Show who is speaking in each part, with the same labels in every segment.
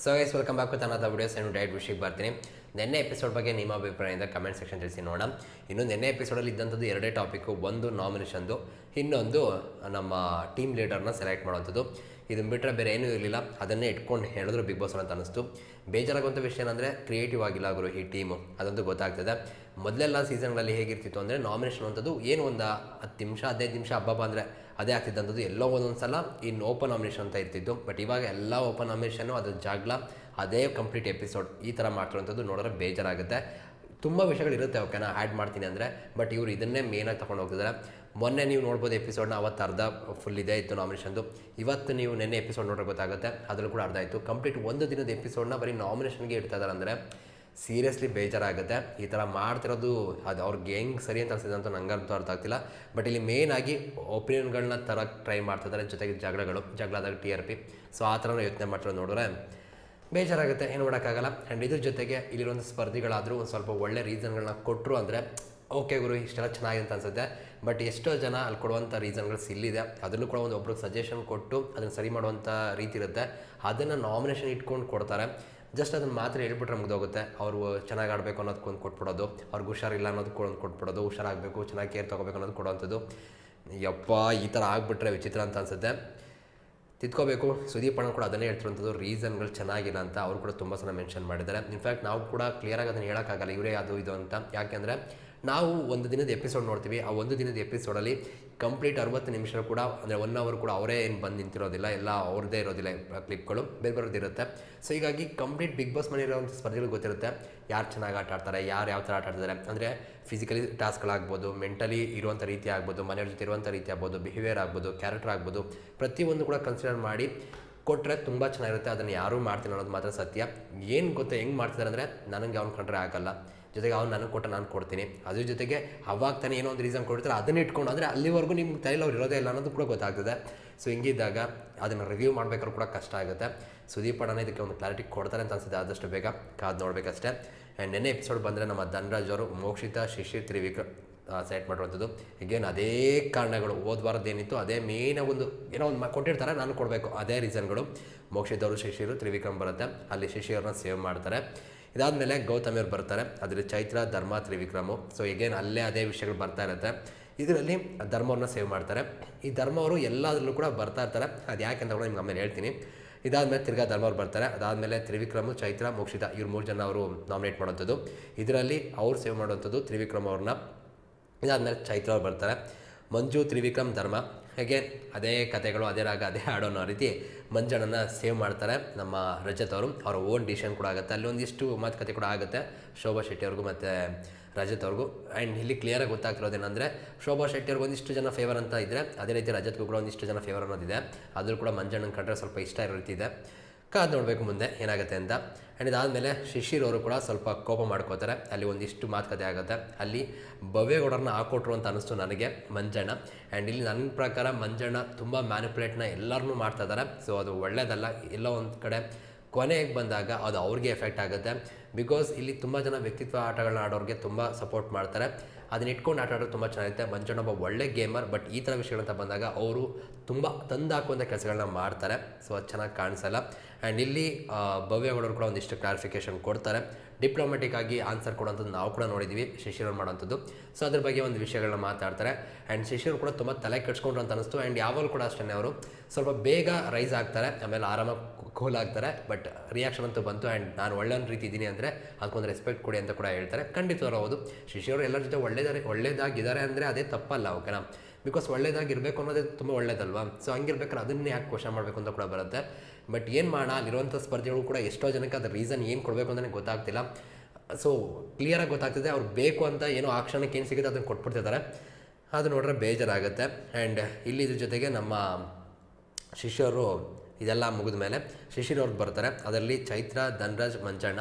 Speaker 1: So guys welcome back with ಅನ್ನದ videos ಏನು diet ವಿಷಯಕ್ಕೆ ಬರ್ತೀನಿ. ನಿನ್ನೆ ಎಪಿಸೋಡ್ ಬಗ್ಗೆ ನಿಮ್ಮ ಅಭಿಪ್ರಾಯದಿಂದ ಕಮೆಂಟ್ ಸೆಕ್ಷನ್ ತಿಳಿಸಿ ನೋಡೋಣ. ಇನ್ನು ನಿನ್ನೆ ಎಪಿಸೋಡಲ್ಲಿ ಇದ್ದಂಥದ್ದು ಎರಡೇ ಟಾಪಿಕ್ಕು ಒಂದು ನಾಮಿನೇಷನ್ದು ಇನ್ನೊಂದು ನಮ್ಮ ಟೀಮ್ ಲೀಡರ್ನ ಸೆಲೆಕ್ಟ್ ಮಾಡುವಂಥದ್ದು. ಇದನ್ನು ಬಿಟ್ಟರೆ ಬೇರೆ ಏನೂ ಇರಲಿಲ್ಲ. ಅದನ್ನೇ ಇಟ್ಕೊಂಡು ಹೇಳಿದ್ರು ಬಿಗ್ ಬಾಸ್ ಅಂತ ಅನ್ನಿಸ್ತು. ಬೇಜಾರಾಗುವಂಥ ವಿಷಯ ಏನಂದರೆ ಕ್ರಿಯೇಟಿವ್ ಆಗಿಲ್ಲ ಗುರು ಈ ಟೀಮು ಅದಂತೂ ಗೊತ್ತಾಗ್ತದೆ. ಮೊದಲೆಲ್ಲ ಸೀಸನ್ಗಳಲ್ಲಿ ಹೇಗಿರ್ತಿತ್ತು ಅಂದರೆ ನಾಮಿನೇಷನ್ ಅಂಥದ್ದು ಏನು ಒಂದು ಹತ್ತು ನಿಮಿಷ, ಹದಿನೈದು ನಿಮಿಷ ಹಬ್ಬ ಅಂದರೆ ಅದೇ ಆಗ್ತಿದ್ದಂಥದ್ದು ಎಲ್ಲೋ ಒಂದೊಂದು ಸಲ ಇನ್ನು ಓಪನ್ ನಾಮಿನೇಷನ್ ಅಂತ ಇರ್ತಿತ್ತು. ಬಟ್ ಇವಾಗ ಎಲ್ಲ ಓಪನ್ ನಾಮಿನೇಷನ್ನು ಅದ್ರ ಜಾಗ್ಲ, ಅದೇ ಕಂಪ್ಲೀಟ್ ಎಪಿಸೋಡ್ ಈ ಥರ ಮಾಡ್ತಿರೋಂಥದ್ದು ನೋಡಿದ್ರೆ ಬೇಜಾರಾಗುತ್ತೆ. ತುಂಬ ವಿಷಯಗಳಿರುತ್ತೆ ಓಕೆನಾ ಆ್ಯಡ್ ಮಾಡ್ತೀನಿ ಅಂದರೆ. ಬಟ್ ಇವರು ಇದನ್ನೇ ಮೇನಾಗಿ ತೊಗೊಂಡು ಹೋಗ್ತಿದ್ದಾರೆ ಮೊನ್ನೆ ನೀವು ನೋಡ್ಬೋದು ಎಪಿಸೋಡ್ನ ಅವತ್ತು ಅರ್ಧ ಫುಲ್ ಇದೆ ಇತ್ತು ನಾಮಿನೇಷನ್ದು ಇವತ್ತು ನೀವು ನೆನ್ನೆ ಎಪಿಸೋಡ್ ನೋಡೋಕೆ ಗೊತ್ತಾಗುತ್ತೆ. ಅದರಲ್ಲೂ ಕೂಡ ಅರ್ಧ ಆಯಿತು. ಕಂಪ್ಲೀಟ್ ಒಂದು ದಿನದ ಎಪಿಸೋಡ್ನ ಬರೀ ನಾಮಿನೇಷನ್ಗೆ ಇಡ್ತಾ ಇದ್ದಾರೆ ಅಂದರೆ ಸೀರಿಯಸ್ಲಿ ಬೇಜಾರಾಗುತ್ತೆ. ಈ ಥರ ಮಾಡ್ತಿರೋದು ಅದು ಅವ್ರಿಗೆ ಹೆಂಗೆ ಸರಿ ಅಂತ ಅನ್ಸಿದೆ ಅಂತ ನಂಗಂತೂ ಅರ್ಥ ಆಗ್ತಿಲ್ಲ. ಬಟ್ ಇಲ್ಲಿ ಮೇನ್ ಆಗಿ ಒಪಿನಿಯನ್ಗಳನ್ನ ತರಕ್ಕೆ ಟ್ರೈ ಮಾಡ್ತಿದ್ದಾರೆ, ಜೊತೆಗೆ ಜಗಳಗಳು, ಜಗಳದಾಗ ಟಿ ಆರ್ ಪಿ ಸೊ ಆ ಥರ ಯೋಚನೆ ಮಾಡ್ತಿರೋದು ನೋಡಿದ್ರೆ ಬೇಜಾರಾಗುತ್ತೆ, ಏನು ಮಾಡೋಕ್ಕಾಗಲ್ಲ. ಆ್ಯಂಡ್ ಇದ್ರ ಜೊತೆಗೆ ಇಲ್ಲಿರೋ ಸ್ಪರ್ಧಿಗಳಾದರೂ ಒಂದು ಸ್ವಲ್ಪ ಒಳ್ಳೆ ರೀಸನ್ಗಳನ್ನ ಕೊಟ್ಟರು ಅಂದರೆ ಓಕೆ ಗುರು, ಇಷ್ಟೆಲ್ಲ ಚೆನ್ನಾಗಿದೆ ಅಂತ ಅನ್ಸುತ್ತೆ. ಬಟ್ ಎಷ್ಟೋ ಜನ ಅಲ್ಲಿ ಕೊಡುವಂಥ ರೀಸನ್ಗಳು ಸಿಲ್ಲಿದೆ. ಅದನ್ನು ಕೂಡ ಒಂದು ಒಬ್ರಿಗೆ ಸಜೆಷನ್ ಕೊಟ್ಟು ಅದನ್ನು ಸರಿ ಮಾಡುವಂಥ ರೀತಿ ಇರುತ್ತೆ. ಅದನ್ನು ನಾಮಿನೇಷನ್ ಇಟ್ಕೊಂಡು ಕೊಡ್ತಾರೆ. ಜಸ್ಟ್ ಅದನ್ನು ಮಾತ್ರ ಹೇಳ್ಬಿಟ್ರೆ ಮುಗ್ದೋಗುತ್ತೆ. ಅವರು ಚೆನ್ನಾಗಿ ಆಡಬೇಕು ಅನ್ನೋದಕ್ಕೊಂದು ಕೊಟ್ಬಿಡೋದು. ಅವ್ರಿಗೆ ಹುಷಾರಿಲ್ಲ ಅನ್ನೋದಕ್ಕೆ ಒಂದು ಕೊಟ್ಬಿಡೋದು. ಹುಷಾರಾಗಬೇಕು, ಚೆನ್ನಾಗಿ ಕೇರ್ ತೊಗೋಬೇಕು ಅನ್ನೋದು ಕೊಡುವಂಥದ್ದು ಯಪ್ಪ, ಈ ಥರ ಆಗಿಬಿಟ್ರೆ ವಿಚಿತ್ರ ಅಂತ ಅನ್ಸುತ್ತೆ. ತಿದ್ಕೋಬೇಕು. ಸುದೀಪ್ ಅಣ್ಣ ಕೂಡ ಅದನ್ನೇ ಹೇಳ್ತಿರುವಂಥದ್ದು ರೀಸನ್ಗಳು ಚೆನ್ನಾಗಿಲ್ಲ ಅಂತ ಅವರು ಕೂಡ ತುಂಬ ಸಲ ಮೆನ್ಷನ್ ಮಾಡಿದ್ದಾರೆ. ಇನ್ಫ್ಯಾಕ್ಟ್ ನಾವು ಕೂಡ ಕ್ಲಿಯರಾಗಿ ಅದನ್ನು ಹೇಳೋಕ್ಕಾಗಲ್ಲ. ಇವರೇ ಅದು, ಇದು ಅಂತ. ಯಾಕೆಂದರೆ ನಾವು ಒಂದು ದಿನದ ಎಪಿಸೋಡ್ ನೋಡ್ತೀವಿ. ಆ ಒಂದು ದಿನದ ಎಪಿಸೋಡಲ್ಲಿ ಕಂಪ್ಲೀಟ್ ಅರವತ್ತು ನಿಮಿಷ ಕೂಡ, ಅಂದರೆ ಒನ್ ಅವರ್ ಕೂಡ ಅವರೇ ಏನು ಬಂದು ನಿಂತಿರೋದಿಲ್ಲ, ಎಲ್ಲ ಅವ್ರದ್ದೇ ಇರೋದಿಲ್ಲ ಕ್ಲಿಪ್ಗಳು ಬೇರೆ ಬರೋದಿರುತ್ತೆ ಸೊ ಹೀಗಾಗಿ ಕಂಪ್ಲೀಟ್ ಬಿಗ್ ಬಾಸ್ ಮನೆ ಇರೋವಂಥ ಸ್ಪರ್ಧೆಗಳು ಗೊತ್ತಿರುತ್ತೆ. ಯಾರು ಚೆನ್ನಾಗಿ ಆಟ ಆಡ್ತಾರೆ, ಯಾರು ಯಾವ ಥರ ಆಟ ಆಡ್ತಾರೆ ಅಂದರೆ ಫಿಸಿಕಲಿ ಟಾಸ್ಕ್ಗಳಾಗ್ಬೋದು ಮೆಂಟಲಿ ಇರುವಂಥ ರೀತಿ ಆಗ್ಬೋದು, ಮನೆಯವ್ರ ಜೊತೆ ಇರುವಂಥ ರೀತಿ ಆಗ್ಬೋದು ಬಿಹೇವಿಯರ್ ಆಗ್ಬೋದು ಕ್ಯಾರೆಕ್ಟರ್ ಆಗ್ಬೋದು, ಪ್ರತಿಯೊಂದು ಕೂಡ ಕನ್ಸಿಡರ್ ಮಾಡಿ ಕೊಟ್ಟರೆ ತುಂಬ ಚೆನ್ನಾಗಿರುತ್ತೆ. ಅದನ್ನು ಯಾರೂ ಮಾಡ್ತೀನಿ ಅನ್ನೋದು ಮಾತ್ರ ಸತ್ಯ. ಏನು ಗೊತ್ತಾ, ಹೆಂಗೆ ಮಾಡ್ತಿದ್ದಾರೆ ಅಂದರೆ ನನಗೆ ಅವ್ನು ಕಂಡ್ರೆ ಆಗಲ್ಲ. ಜೊತೆಗೆ ಅವ್ನು ನನಗೆ ಕೊಟ್ಟ ನಾನು ಕೊಡ್ತೀನಿ. ಅದ್ರ ಜೊತೆಗೆ ಅವಾಗ ತಾನೇ ಏನೋ ಒಂದು ರೀಸನ್ ಕೊಡ್ತಾರೆ ಅದನ್ನ ಇಟ್ಕೊಂಡು ಅಂದರೆ ಅಲ್ಲಿವರೆಗೂ ನಿಮ್ಮ ತಲೆಯಲ್ಲಿ ಅವ್ರು ಇರೋದೇ ಇಲ್ಲ ಅನ್ನೋದು ಕೂಡ ಗೊತ್ತಾಗ್ತದೆ. ಸೊ ಹಿಂಗಿದ್ದಾಗ ಅದನ್ನು ರಿವ್ಯೂ ಮಾಡ್ಬೇಕಾದ್ರೂ ಕೂಡ ಕಷ್ಟ ಆಗುತ್ತೆ. ಸುದೀಪ್ ಅಣ್ಣನ ಇದಕ್ಕೆ ಒಂದು ಕ್ಲಾರಿಟಿ ಕೊಡ್ತಾರೆ ಅಂತ ಅನಿಸುತ್ತೆ, ಆದಷ್ಟು ಬೇಗ ಕಾದು ನೋಡಬೇಕಷ್ಟೇ. ಆ್ಯಂಡ್ ನೆನ್ನೆ ಎಪಿಸೋಡ್ ಬಂದರೆ ನಮ್ಮ ಧನರಾಜ್ ಅವರು, ಮೋಕ್ಷಿತ ಶಿಶಿರ್ ತ್ರಿವಿಕ್ರಮ್ ಸೆಲೆಕ್ಟ್ ಮಾಡಿರುವಂಥದ್ದು ಈಗೇನು ಅದೇ ಕಾರಣಗಳು ಓದ್ಬಾರ್ದು ಏನಿತ್ತು, ಅದೇ ಮೇನ್ ಒಂದು ಏನೋ ಒಂದು ಕೊಟ್ಟಿರ್ತಾರೆ, ನಾನು ಕೊಡಬೇಕು. ಅದೇ ರೀಸನ್ಗಳು ಮೋಕ್ಷಿತವರು ಶಿಶಿರು, ತ್ರಿವಿಕ್ರಮ್ ಬರುತ್ತೆ. ಅಲ್ಲಿ ಶಿಶಿಯವ್ರನ್ನ ಸೇವ್ ಮಾಡ್ತಾರೆ. ಇದಾದಮೇಲೆ ಮೇಲೆ ಅವ್ರು ಬರ್ತಾರೆ. ಅದರಲ್ಲಿ ಚೈತ್ರ, ಧರ್ಮ, ತ್ರಿವಿಕ್ರಮು. ಸೊ ಎಗೇನ್ ಅಲ್ಲೇ ಅದೇ ವಿಷಯಗಳು ಬರ್ತಾ ಇರುತ್ತೆ. ಇದರಲ್ಲಿ ಧರ್ಮವ್ರನ್ನ ಸೇವ್ ಮಾಡ್ತಾರೆ. ಈ ಧರ್ಮ ಅವರು ಎಲ್ಲದರಲ್ಲೂ ಕೂಡ ಬರ್ತಾ ಇರ್ತಾರೆ. ಅದು ಯಾಕೆ ಅಂತ ಕೂಡ ನಿಮ್ಗೆ ಆಮೇಲೆ ಹೇಳ್ತೀನಿ. ಇದಾದಮೇಲೆ ತಿರ್ಗಾ ಧರ್ಮ ಅವ್ರು ಬರ್ತಾರೆ. ಅದಾದಮೇಲೆ ತ್ರಿವಿಕ್ರಮು, ಚೈತ್ರ, ಮೋಕ್ಷಿತ ಇವ್ರು ಮೂರು ಜನ ಅವರು ನಾಮಿನೇಟ್ ಮಾಡುವಂಥದ್ದು. ಇದರಲ್ಲಿ ಅವ್ರು ಸೇವ್ ಮಾಡುವಂಥದ್ದು ತ್ರಿವಿಕ್ರಮ್ ಅವ್ರನ್ನ. ಇದಾದಮೇಲೆ ಚೈತ್ರ ಅವ್ರು ಬರ್ತಾರೆ. ಮಂಜು, ತ್ರಿವಿಕ್ರಮ್, ಧರ್ಮ. ಹೇಗೆ ಅದೇ ಕತೆಗಳು ಅದೇ ರಾಗ, ಅದೇ ಹಾಡೋನೋ ರೀತಿ ಮಂಜಣ್ಣನ ಸೇವ್ ಮಾಡ್ತಾರೆ ನಮ್ಮ ರಜತ್ ಅವರು. ಅವರ ಓನ್ ಡಿಸಿಷನ್ ಕೂಡ ಆಗುತ್ತೆ. ಅಲ್ಲಿ ಒಂದಿಷ್ಟು ಮಾತುಕತೆ ಕೂಡ ಆಗುತ್ತೆ ಶೋಭಾ ಶೆಟ್ಟಿ ಅವ್ರಿಗೂ ಮತ್ತು ರಜತ್ ಅವ್ರಿಗೂ. ಆ್ಯಂಡ್ ಇಲ್ಲಿ ಕ್ಲಿಯರಾಗಿ ಗೊತ್ತಾಗ್ತಿರೋದೇನೆಂದರೆ, ಶೋಭಾ ಶೆಟ್ಟಿ ಅವ್ರಿಗೆ ಒಂದಿಷ್ಟು ಜನ ಫೇವರ್ ಅಂತ ಇದ್ದರೆ ಅದೇ ರೀತಿ ರಜತ್ಗೂ ಕೂಡ ಒಂದಿಷ್ಟು ಜನ ಫೇವರ್ ಅನ್ನೋದಿದೆ. ಅದ್ರೂ ಕೂಡ ಮಂಜಣ್ಣನ ಕಂಡ್ರೆ ಸ್ವಲ್ಪ ಇಷ್ಟ ಇರೋ ರೀತಿ ಇದೆ. ಕಾದು ನೋಡಬೇಕು ಮುಂದೆ ಏನಾಗುತ್ತೆ ಅಂತ. ಆ್ಯಂಡ್ ಇದಾದಮೇಲೆ ಶಿಶಿರ್ ಅವರು ಕೂಡ ಸ್ವಲ್ಪ ಕೋಪ ಮಾಡ್ಕೋತಾರೆ. ಅಲ್ಲಿ ಒಂದಿಷ್ಟು ಮಾತುಕತೆ ಆಗುತ್ತೆ. ಅಲ್ಲಿ ಭವ್ಯಗೌಡರನ್ನ ಹಾಕ್ಕೊಟ್ರು ಅಂತ ಅನಿಸ್ತು ನನಗೆ, ಮಂಜಣ್ಣ. ಆ್ಯಂಡ್ ಇಲ್ಲಿ ನನ್ನ ಪ್ರಕಾರ ಮಂಜಣ್ಣ ತುಂಬ ಮ್ಯಾನಿಪುಲೇಟ್ನ ಎಲ್ಲರನ್ನೂ ಮಾಡ್ತಾ ಇದ್ದಾರೆ. ಸೊ ಅದು ಒಳ್ಳೆಯದಲ್ಲ ಎಲ್ಲೋ ಒಂದು ಕಡೆ ಕೊನೆಗೆ ಬಂದಾಗ ಅದು ಅವ್ರಿಗೆ ಎಫೆಕ್ಟ್ ಆಗುತ್ತೆ. ಬಿಕಾಸ್ ಇಲ್ಲಿ ತುಂಬ ಜನ ವ್ಯಕ್ತಿತ್ವ ಆಟಗಳನ್ನ ಆಡೋರಿಗೆ ತುಂಬ ಸಪೋರ್ಟ್ ಮಾಡ್ತಾರೆ. ಅದನ್ನ ಇಟ್ಕೊಂಡು ಆಟ ಆಡೋದು ತುಂಬ ಚೆನ್ನಾಗಿರುತ್ತೆ. ಮಂಜಣ್ಣ ಒಬ್ಬ ಒಳ್ಳೆ ಗೇಮರ್ ಬಟ್ ಈ ಥರ ವಿಷಯಗಳಂತ ಬಂದಾಗ ಅವರು ತುಂಬ ತಂದಾಕುವಂಥ ಕೆಲಸಗಳನ್ನ ಮಾಡ್ತಾರೆ. ಸೊ ಅದು ಚೆನ್ನಾಗಿ ಕಾಣಿಸಲ್ಲ. ಆ್ಯಂಡ್ ಇಲ್ಲಿ ಭವ್ಯ ಭವ್ಯಗೌಡರು ಕೂಡ ಒಂದಿಷ್ಟು ಕ್ಲಾರಿಫಿಕೇಷನ್ ಕೊಡ್ತಾರೆ. ಡಿಪ್ಲೊಮೆಟಿಕ್ ಆಗಿ ಆನ್ಸರ್ ಕೊಡೋಂಥದ್ದು ನಾವು ಕೂಡ ನೋಡಿದ್ದೀವಿ, ಶಿಶಿರ್ ಮಾಡೋಂಥದ್ದು. ಸೊ ಅದ್ರ ಬಗ್ಗೆ ಒಂದು ವಿಷಯಗಳನ್ನ ಮಾತಾಡ್ತಾರೆ. ಆ್ಯಂಡ್ ಶಿಶಿರ್ ಕೂಡ ತುಂಬ ತಲೆ ಕೆಡ್ಸ್ಕೊಂಡ್ರು ಅಂತ ಅನಿಸ್ತು ಆ್ಯಂಡ್ ಯಾವಾಗಲೂ ಕೂಡ ಅಷ್ಟೇ ಅವರು. ಸ್ವಲ್ಪ ಬೇಗ ರೈಸ್ ಆಗ್ತಾರೆ, ಆಮೇಲೆ ಆರಾಮಾಗಿ ಕೂಲ್ ಆಗ್ತಾರೆ. ಬಟ್ ರಿಯಾಕ್ಷನ್ ಅಂತೂ ಬಂತು. ಆ್ಯಂಡ್ ನಾನು ಒಳ್ಳೆ ರೀತಿ ಇದ್ದೀನಿ ಅಂದರೆ ಅದಕ್ಕೊಂದು ರೆಸ್ಪೆಕ್ಟ್ ಕೊಡಿ ಅಂತ ಕೂಡ ಹೇಳ್ತಾರೆ. ಖಂಡಿತವಾಗ್ಲೂ ಹೌದು. ಶಿಶಿಯವರು ಎಲ್ಲರ ಜೊತೆ ಒಳ್ಳೇದಾರೆ, ಒಳ್ಳೇದಾಗಿದ್ದಾರೆ ಅಂದರೆ ಅದೇ ತಪ್ಪಲ್ಲ ಓಕೆನಾ ಬಿಕಾಸ್ ಒಳ್ಳೇದಾಗಿರಬೇಕು ಅನ್ನೋದೇ ತುಂಬ ಒಳ್ಳೇದಲ್ವಾ? ಸೊ ಹಂಗಿರ್ಬೇಕಾದ್ರೆ ಅದನ್ನೇ ಯಾಕೆ ಕ್ವಶನ್ ಮಾಡಬೇಕು ಅಂತ ಕೂಡ ಬರುತ್ತೆ. ಬಟ್ ಏನು ಮಾಡೋಣ? ಅಲ್ಲಿರುವಂಥ ಸ್ಪರ್ಧೆಗಳು ಕೂಡ ಎಷ್ಟೋ ಜನಕ್ಕೆ ಅದ್ರ ರೀಸನ್ ಏನು ಕೊಡಬೇಕು ಅಂತಲೇ ಗೊತ್ತಾಗ್ತಿಲ್ಲ. ಸೊ ಕ್ಲಿಯರಾಗಿ ಗೊತ್ತಾಗ್ತಿದೆ. ಅವ್ರು ಬೇಕು ಅಂತ ಏನೋ ಆ ಕ್ಷಣಕ್ಕೆ ಏನು ಸಿಗುತ್ತೆ ಅದನ್ನು ಕೊಟ್ಬಿಡ್ತಿದ್ದಾರೆ. ಅದು ನೋಡ್ರೆ ಬೇಜಾರಾಗುತ್ತೆ. ಆ್ಯಂಡ್ ಇಲ್ಲಿ ಇದ್ರ ಜೊತೆಗೆ ನಮ್ಮ ಶಿಷ್ಯರು, ಇದೆಲ್ಲ ಮುಗಿದ ಮೇಲೆ ಶಿಶಿರ್ ಬರ್ತಾರೆ. ಅದರಲ್ಲಿ ಚೈತ್ರ, ಧನ್ರಾಜ್, ಮಂಜಣ್ಣ.